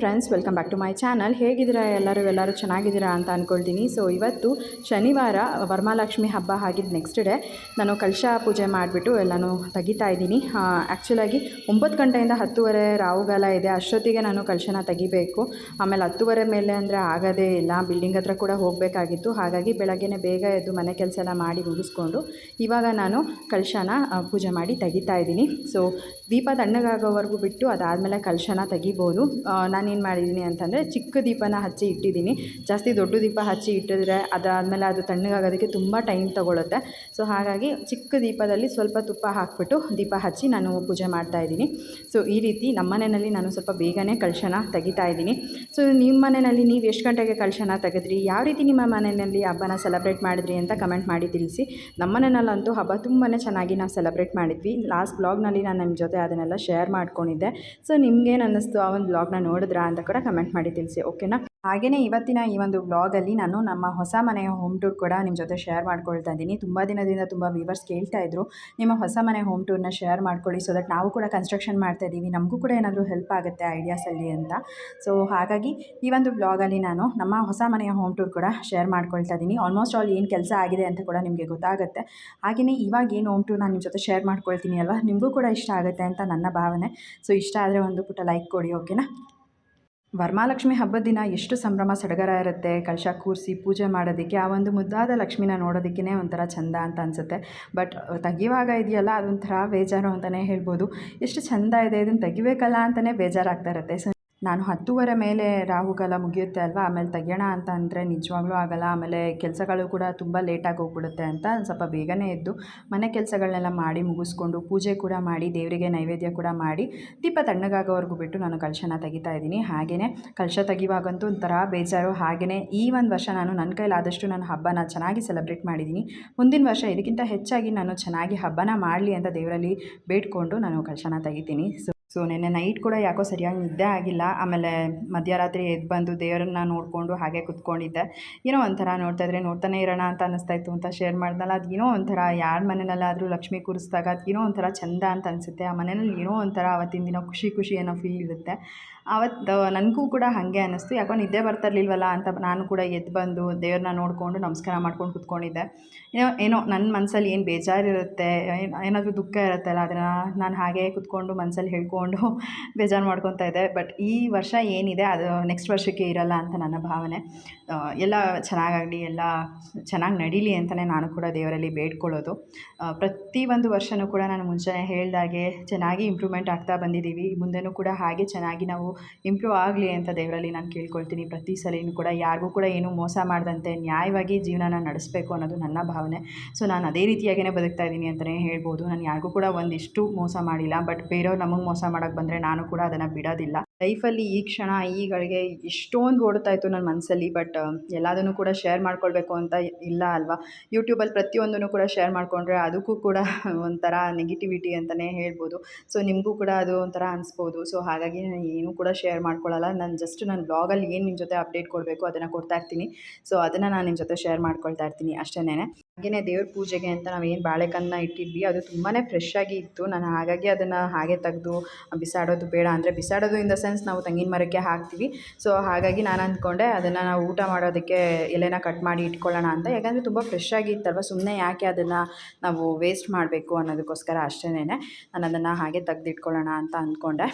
Friends welcome back to my channel ಹೇಗಿದ್ದೀರಾ ಎಲ್ಲರೂ? ಎಲ್ಲರೂ ಚೆನ್ನಾಗಿದ್ದೀರಾ ಅಂತ ಅಂದ್ಕೊಳ್ತೀನಿ ಸೊ ಇವತ್ತು ಶನಿವಾರ ವರಮಹಾಲಕ್ಷ್ಮಿ ಹಬ್ಬ ಆಗಿದ್ದು ನೆಕ್ಸ್ಟ್ ಡೇ ನಾನು ಕಲಶ ಪೂಜೆ ಮಾಡಿಬಿಟ್ಟು ಎಲ್ಲನೂ ತೆಗಿತಾ ಇದ್ದೀನಿ. ಆ್ಯಕ್ಚುಲಾಗಿ ಒಂಬತ್ತು ಗಂಟೆಯಿಂದ ಹತ್ತುವರೆ ರಾಹುಗಾಲ ಇದೆ. ಅಷ್ಟೊತ್ತಿಗೆ ನಾನು ಕಲಶನ ತೆಗಿಬೇಕು. ಆಮೇಲೆ ಹತ್ತುವರೆ ಮೇಲೆ ಅಂದರೆ ಆಗೋದೇ ಇಲ್ಲ. ಬಿಲ್ಡಿಂಗ್ ಹತ್ರ ಕೂಡ ಹೋಗಬೇಕಾಗಿತ್ತು. ಹಾಗಾಗಿ ಬೆಳಗ್ಗೆನೇ ಬೇಗ ಎದ್ದು ಮನೆ ಕೆಲಸ ಎಲ್ಲ ಮಾಡಿ ಮುಗಿಸ್ಕೊಂಡು ಇವಾಗ ನಾನು ಕಲಶನ ಪೂಜೆ ಮಾಡಿ ತೆಗಿತಾ ಇದ್ದೀನಿ. ಸೊ ದೀಪ ತಣ್ಣಗಾಗೋವರೆಗೂ ಬಿಟ್ಟು ಅದಾದಮೇಲೆ ಕಲಶನ ತೆಗಿಬೋದು. ನಾನೇನು ಮಾಡಿದ್ದೀನಿ ಅಂತಂದರೆ ಚಿಕ್ಕ ದೀಪನ ಹಚ್ಚಿ ಇಟ್ಟಿದ್ದೀನಿ ಜಾಸ್ತಿ ದೊಡ್ಡ ದೀಪ ಹಚ್ಚಿ ಇಟ್ಟಿದ್ರೆ ಅದಾದಮೇಲೆ ಅದು ತಣ್ಣಗಾಗೋದಕ್ಕೆ ತುಂಬ ಟೈಮ್ ತೊಗೊಳುತ್ತೆ. ಸೊ ಹಾಗಾಗಿ ಚಿಕ್ಕ ದೀಪದಲ್ಲಿ ಸ್ವಲ್ಪ ತುಪ್ಪ ಹಾಕಿಬಿಟ್ಟು ದೀಪ ಹಚ್ಚಿ ನಾನು ಪೂಜೆ ಮಾಡ್ತಾ ಇದ್ದೀನಿ. ಸೊ ಈ ರೀತಿ ನಮ್ಮ ಮನೆಯಲ್ಲಿ ನಾನು ಸ್ವಲ್ಪ ಬೇಗನೆ ಕಳಶನ ತೆಗಿತಾ ಇದ್ದೀನಿ. ಸೊ ನಿಮ್ಮ ಮನೆಯಲ್ಲಿ ನೀವು ಎಷ್ಟು ಗಂಟೆಗೆ ಕಳಶನ ತೆಗೆದ್ರಿ? ಯಾವ ರೀತಿ ನಿಮ್ಮ ಮನೆಯಲ್ಲಿ ಹಬ್ಬನ ಸೆಲೆಬ್ರೇಟ್ ಮಾಡಿದ್ರಿ ಅಂತ ಕಮೆಂಟ್ ಮಾಡಿ ತಿಳಿಸಿ. ನಮ್ಮ ಮನೆಯಲ್ಲಂತೂ ಹಬ್ಬ ತುಂಬಾ ಚೆನ್ನಾಗಿ ನಾವು ಸೆಲೆಬ್ರೇಟ್ ಮಾಡಿದ್ವಿ. ಲಾಸ್ಟ್ ಬ್ಲಾಗ್ನಲ್ಲಿ ನಾನು ನಿಮ್ಮ ಜೊತೆ ಅದನ್ನೆಲ್ಲ ಶೇರ್ ಮಾಡ್ಕೊಂಡಿದ್ದೆ. ಸೊ ನಿಮ್ಗೇನು ಅನ್ನಿಸ್ತು ಆ ಒಂದು ಬ್ಲಾಗ್ನ ನೋಡಿದ್ರಾ? ಅಂತ ಕೂಡ ಕಮೆಂಟ್ ಮಾಡಿ ತಿಳಿಸಿ ಓಕೆನಾ ಹಾಗೆಯೇ ಇವತ್ತಿನ ಈ ಒಂದು ವ್ಲಾಗಲ್ಲಿ ನಾನು ನಮ್ಮ ಹೊಸ ಮನೆಯ ಹೋಮ್ ಟೂರ್ ಕೂಡ ನಿಮ್ಮ ಜೊತೆ ಶೇರ್ ಮಾಡ್ಕೊಳ್ತಾ ಇದ್ದೀನಿ. ತುಂಬ ದಿನದಿಂದ ತುಂಬ ವ್ಯೂವರ್ಸ್ ಕೇಳ್ತಾ ಇದ್ರು. ನಿಮ್ಮ ಹೊಸ ಮನೆ ಹೋಮ್ ಟೂರ್ನ ಶೇರ್ ಮಾಡ್ಕೊಳ್ಳಿ ಸೊ ದಟ್ ನಾವು ಕೂಡ ಕನ್ಸ್ಟ್ರಕ್ಷನ್ ಮಾಡ್ತಾ ಇದ್ದೀವಿ. ನಮಗೂ ಕೂಡ ಏನಾದರೂ ಹೆಲ್ಪ್ ಆಗುತ್ತೆ ಐಡಿಯಾಸಲ್ಲಿ ಅಂತ. ಸೊ ಹಾಗಾಗಿ ಈ ಒಂದು ವ್ಲಾಗಲ್ಲಿ ನಾನು ನಮ್ಮ ಹೊಸ ಮನೆಯ ಹೋಮ್ ಟೂರ್ ಕೂಡ ಶೇರ್ ಮಾಡ್ಕೊಳ್ತಾ ಇದ್ದೀನಿ. ಆಲ್ಮೋಸ್ಟ್ ಆಲ್ ಏನು ಕೆಲಸ ಆಗಿದೆ ಅಂತ ಕೂಡ ನಿಮಗೆ ಗೊತ್ತಾಗುತ್ತೆ. ಹಾಗೆಯೇ ಇವಾಗ ಏನು ಹೋಮ್ ಟೂರ್ ನಾನು ನಿಮ್ಮ ಜೊತೆ ಶೇರ್ ಮಾಡ್ಕೊಳ್ತೀನಿ ಅಲ್ವಾ? ನಿಮಗೂ ಕೂಡ ಇಷ್ಟ ಆಗುತ್ತೆ ಅಂತ ನನ್ನ ಭಾವನೆ. ಸೊ ಇಷ್ಟ ಆದರೆ ಒಂದು ಪುಟ್ಟ ಲೈಕ್ ಕೊಡಿ ಓಕೆನಾ ವರಮಹಾಲಕ್ಷ್ಮಿ ಹಬ್ಬದ ದಿನ ಎಷ್ಟು ಸಂಭ್ರಮ ಸಡಗರ ಇರುತ್ತೆ. ಕಲಶ ಕೂರಿಸಿ ಪೂಜೆ ಮಾಡೋದಕ್ಕೆ ಆ ಒಂದು ಮುದ್ದಾದ ಲಕ್ಷ್ಮಿನ ನೋಡೋದಕ್ಕೇ ಒಂಥರ ಚಂದ ಅಂತ ಅನಿಸುತ್ತೆ. ಬಟ್ ತೆಗಿಯುವಾಗ ಇದೆಯಲ್ಲ ಅದೊಂಥರ ಬೇಜಾರು ಅಂತಲೇ ಹೇಳ್ಬೋದು. ಎಷ್ಟು ಚಂದ ಇದೆ, ಇದನ್ನು ತೆಗಿಬೇಕಲ್ಲ ಅಂತಲೇ ಬೇಜಾರಾಗ್ತಾ ಇರುತ್ತೆ. ಸೊ ನಾನು ಹತ್ತುವರೆ ಮೇಲೆ ರಾಹುಕಾಲ ಮುಗಿಯುತ್ತೆ ಅಲ್ವಾ? ಆಮೇಲೆ ತೆಗಿಯೋಣ ಅಂತ ಅಂದರೆ ನಿಜವಾಗ್ಲೂ ಆಗಲ್ಲ. ಆಮೇಲೆ ಕೆಲಸಗಳು ಕೂಡ ತುಂಬ ಲೇಟಾಗಿ ಹೋಗ್ಬಿಡುತ್ತೆ ಅಂತ ಸ್ವಲ್ಪ ಬೇಗನೆ ಎದ್ದು ಮನೆ ಕೆಲಸಗಳನ್ನೆಲ್ಲ ಮಾಡಿ ಮುಗಿಸ್ಕೊಂಡು ಪೂಜೆ ಕೂಡ ಮಾಡಿ, ದೇವರಿಗೆ ನೈವೇದ್ಯ ಕೂಡ ಮಾಡಿ ದೀಪ ತಣ್ಣಗಾಗೋವರೆಗೂ ಬಿಟ್ಟು ನಾನು ಕಲಶನ ತೆಗಿತಾ ಇದ್ದೀನಿ. ಹಾಗೆಯೇ ಕಲಶ ತೆಗಿವಾಗಂತೂ ಒಂಥರ ಬೇಜಾರು. ಹಾಗೆಯೇ ಈ ಒಂದು ವರ್ಷ ನಾನು ನನ್ನ ಕೈಲಾದಷ್ಟು ನಾನು ಹಬ್ಬನ ಚೆನ್ನಾಗಿ ಸೆಲೆಬ್ರೇಟ್ ಮಾಡಿದ್ದೀನಿ. ಮುಂದಿನ ವರ್ಷ ಇದಕ್ಕಿಂತ ಹೆಚ್ಚಾಗಿ ನಾನು ಚೆನ್ನಾಗಿ ಹಬ್ಬನ ಮಾಡಲಿ ಅಂತ ದೇವರಲ್ಲಿ ಬೇಡ್ಕೊಂಡು ನಾನು ಕಲಶನ ತೆಗಿತೀನಿ. ಸೊ ಸೊ ನಿನ್ನೆ ನೈಟ್ ಕೂಡ ಯಾಕೋ ಸರಿಯಾಗಿ ನಿದ್ದೆ ಆಗಿಲ್ಲ. ಆಮೇಲೆ ಮಧ್ಯರಾತ್ರಿ ಎದ್ದು ಬಂದು ದೇವರನ್ನ ನೋಡಿಕೊಂಡು ಹಾಗೆ ಕುತ್ಕೊಂಡಿದ್ದೆ. ಏನೋ ಒಂಥರ ನೋಡ್ತಾ ಇದ್ರೆ ನೋಡ್ತಾನೆ ಇರೋಣ ಅಂತ ಅನ್ನಿಸ್ತಾ ಇತ್ತು ಅಂತ ಶೇರ್ ಮಾಡ್ದಲ್ಲ. ಅದು ಏನೋ ಒಂಥರ ಯಾರ ಮನೇಲಾದರೂ ಲಕ್ಷ್ಮಿ ಕೂರಿಸಿದಾಗ ಅದು ಏನೋ ಒಂಥರ ಚಂದ ಅಂತ ಅನಿಸುತ್ತೆ. ಆ ಮನೇಲಿ ಏನೋ ಒಂಥರ ಅವತ್ತಿನ ದಿನ ಖುಷಿ ಖುಷಿ ಏನೋ ಫೀಲ್ ಇರುತ್ತೆ. ಅವತ್ತು ನನಗೂ ಕೂಡ ಹಾಗೆ ಅನ್ನಿಸ್ತು. ಯಾಕೋ ನಿದ್ದೆ ಬರ್ತಾ ಇರಲಿಲ್ವಲ್ಲ ಅಂತ ನಾನು ಕೂಡ ಎದ್ದು ಬಂದು ದೇವ್ರನ್ನ ನೋಡಿಕೊಂಡು ನಮಸ್ಕಾರ ಮಾಡ್ಕೊಂಡು ಕುತ್ಕೊಂಡಿದ್ದೆ. ಏನೋ ಏನೋ ನನ್ನ ಮನಸ್ಸಲ್ಲಿ ಏನು ಬೇಜಾರಿರುತ್ತೆ, ಏನ್- ಏನಾದರೂ ದುಃಖ ಇರುತ್ತಲ್ಲ, ಅದನ್ನು ನಾನು ಹಾಗೆ ಕುತ್ಕೊಂಡು ಮನಸ್ಸಲ್ಲಿ ಹೇಳ್ಕೊಂಡು ಬೇಜಾರು ಮಾಡ್ಕೊತಾ ಇದ್ದೆ. ಬಟ್ ಈ ವರ್ಷ ಏನಿದೆ, ಅದು ನೆಕ್ಸ್ಟ್ ವರ್ಷಕ್ಕೆ ಇರಲ್ಲ ಅಂತ ನನ್ನ ಭಾವನೆ. ಎಲ್ಲ ಚೆನ್ನಾಗಾಗಲಿ, ಎಲ್ಲ ಚೆನ್ನಾಗಿ ನಡೀಲಿ ಅಂತಲೇ ನಾನು ಕೂಡ ದೇವರಲ್ಲಿ ಬೇಡ್ಕೊಳ್ಳೋದು. ಒಂದು ವರ್ಷವೂ ಕೂಡ ನಾನು ಮುಂಚೆನೇ ಹೇಳ್ದಾಗೆ ಚೆನ್ನಾಗಿ ಇಂಪ್ರೂವ್ಮೆಂಟ್ ಆಗ್ತಾ ಬಂದಿದ್ದೀವಿ. ಮುಂದೆನೂ ಕೂಡ ಹಾಗೆ ಚೆನ್ನಾಗಿ ನಾವು ಇಂಪ್ರೂವ್ ಆಗಲಿ ಅಂತ ದೇವರಲ್ಲಿ ನಾನು ಕೇಳ್ಕೊಳ್ತೀನಿ. ಪ್ರತಿ ಸಲಿನೂ ಕೂಡ ಯಾರಿಗೂ ಕೂಡ ಏನು ಮೋಸ ಮಾಡದಂತೆ ನ್ಯಾಯವಾಗಿ ಜೀವನನ ನಡೆಸಬೇಕು ಅನ್ನೋದು ನನ್ನ ಭಾವನೆ. ಸೊ, ನಾನು ಅದೇ ರೀತಿಯಾಗಿಯೇ ಬದುಕ್ತಾ ಇದ್ದೀನಿ ಅಂತಲೇ ಹೇಳ್ಬೋದು. ನಾನು ಯಾರಿಗೂ ಕೂಡ ಒಂದಿಷ್ಟು ಮೋಸ ಮಾಡಿಲ್ಲ. ಬಟ್ ಬೇರೆಯವ್ರು ನಮಗೆ ಮೋಸ ಮಾಡೋಕ್ಕೆ ಬಂದರೆ ನಾನು ಕೂಡ ಅದನ್ನು ಬಿಡೋದಿಲ್ಲ. ಲೈಫಲ್ಲಿ ಈ ಕ್ಷಣ, ಈಗಳಿಗೆ ಎಷ್ಟೊಂದು ಓಡ್ತಾ ಇತ್ತು ನನ್ನ ಮನಸ್ಸಲ್ಲಿ ಬಟ್ ಎಲ್ಲದನ್ನು ಕೂಡ ಶೇರ್ ಮಾಡ್ಕೊಳ್ಬೇಕು ಅಂತ ಇಲ್ಲ ಅಲ್ವಾ? ಯೂಟ್ಯೂಬಲ್ಲಿ ಪ್ರತಿಯೊಂದನ್ನು ಕೂಡ ಶೇರ್ ಮಾಡಿಕೊಂಡ್ರೆ ಅದಕ್ಕೂ ಕೂಡ ಒಂಥರ ನೆಗೆಟಿವಿಟಿ ಅಂತಲೇ ಹೇಳ್ಬೋದು. ಸೊ ನಿಮಗೂ ಕೂಡ ಅದು ಒಂಥರ ಅನಿಸ್ಬೋದು. ಸೊ ಹಾಗಾಗಿ ನಾನು ಏನೂ ಕೂಡ ಶೇರ್ ಮಾಡ್ಕೊಳ್ಳಲ್ಲ ನಾನು ಜಸ್ಟ್ ನನ್ನ ಬ್ಲಾಗಲ್ಲಿ ಏನು ನಿಮ್ಮ ಜೊತೆ ಅಪ್ಡೇಟ್ ಕೊಡಬೇಕು ಅದನ್ನು ಕೊಡ್ತಾ ಇರ್ತೀನಿ. ಸೊ ಅದನ್ನು ನಾನು ನಿಮ್ಮ ಜೊತೆ ಶೇರ್ ಮಾಡ್ಕೊಳ್ತಾ ಇರ್ತೀನಿ ಅಷ್ಟೇ ಹಾಗೆಯೇ ದೇವ್ರ ಪೂಜೆಗೆ ಅಂತ ನಾವು ಏನು ಬಾಳೆಕನ್ನ ಇಟ್ಟಿದ್ವಿ, ಅದು ತುಂಬಾ ಫ್ರೆಶ್ ಆಗಿ ಇತ್ತು. ನಾನು ಹಾಗಾಗಿ ಅದನ್ನು ಹಾಗೆ ತೆಗೆದು, ಬಿಸಾಡೋದು ಬೇಡ ಅಂದರೆ ಬಿಸಾಡೋದು ಇನ್ ದ ಸೆನ್ಸ್ ನಾವು ತೆಂಗಿನ ಮರಕ್ಕೆ ಹಾಕ್ತೀವಿ. ಸೊ ಹಾಗಾಗಿ ನಾನು ಅಂದ್ಕೊಂಡೆ ಅದನ್ನು ನಾವು ಊಟ ಮಾಡೋದಕ್ಕೆ ಎಲೆನ ಕಟ್ ಮಾಡಿ ಇಟ್ಕೊಳ್ಳೋಣ ಅಂತ. ಯಾಕಂದರೆ ತುಂಬ ಫ್ರೆಶ್ ಆಗಿ ಇತ್ತಲ್ವ ಸುಮ್ಮನೆ ಯಾಕೆ ಅದನ್ನು ನಾವು ವೇಸ್ಟ್ ಮಾಡಬೇಕು ಅನ್ನೋದಕ್ಕೋಸ್ಕರ ಅಷ್ಟೇ ನಾನು ಅದನ್ನು ಹಾಗೆ ತೆಗೆದಿಟ್ಕೊಳ್ಳೋಣ ಅಂತ ಅಂದ್ಕೊಂಡೆ.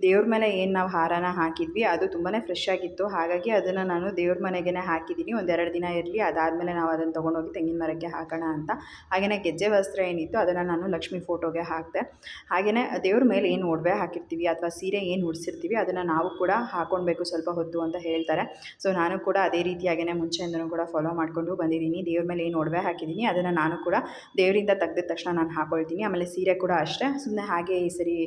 ದೇವ್ರ ಮೇಲೆ ಏನು ನಾವು ಹಾರನ ಹಾಕಿದ್ವಿ, ಅದು ತುಂಬಾ ಫ್ರೆಶ್ ಆಗಿತ್ತು. ಹಾಗಾಗಿ ಅದನ್ನು ನಾನು ದೇವ್ರ ಮನೆಗೇ ಹಾಕಿದ್ದೀನಿ ಒಂದೆರಡು ದಿನ ಇರಲಿ, ಅದಾದಮೇಲೆ ನಾವು ಅದನ್ನು ತೊಗೊಂಡೋಗಿ ತೆಂಗಿನ ಮರಕ್ಕೆ ಹಾಕೋಣ ಅಂತ. ಹಾಗೆಯೇ ಗೆಜ್ಜೆ ವಸ್ತ್ರ ಏನಿತ್ತು ಅದನ್ನು ನಾನು ಲಕ್ಷ್ಮಿ ಫೋಟೋಗೆ ಹಾಕಿದೆ. ಹಾಗೆಯೇ ದೇವ್ರ ಮೇಲೆ ಏನು ಒಡವೆ ಹಾಕಿರ್ತೀವಿ ಅಥವಾ ಸೀರೆ ಏನು ಉಡಿಸಿರ್ತೀವಿ, ಅದನ್ನು ನಾವು ಕೂಡ ಹಾಕೊಳ್ಬೇಕು ಸ್ವಲ್ಪ ಹೊತ್ತು ಅಂತ ಹೇಳ್ತಾರೆ. ಸೊ ನಾನು ಕೂಡ ಅದೇ ರೀತಿಯಾಗೇ ಮುಂಚೆಯಿಂದನೂ ಕೂಡ ಫಾಲೋ ಮಾಡಿಕೊಂಡು ಬಂದಿದ್ದೀನಿ ದೇವ್ರ ಮೇಲೆ ಏನು ಒಡವೆ ಹಾಕಿದ್ದೀನಿ ಅದನ್ನು ನಾನು ಕೂಡ ದೇವರಿಂದ ತೆಗೆದ ತಕ್ಷಣ ನಾನು ಹಾಕೊಳ್ತೀನಿ. ಆಮೇಲೆ ಸೀರೆ ಕೂಡ ಅಷ್ಟೇ. ಸುಮ್ಮನೆ ಹಾಗೆ ಈ ಸರಿ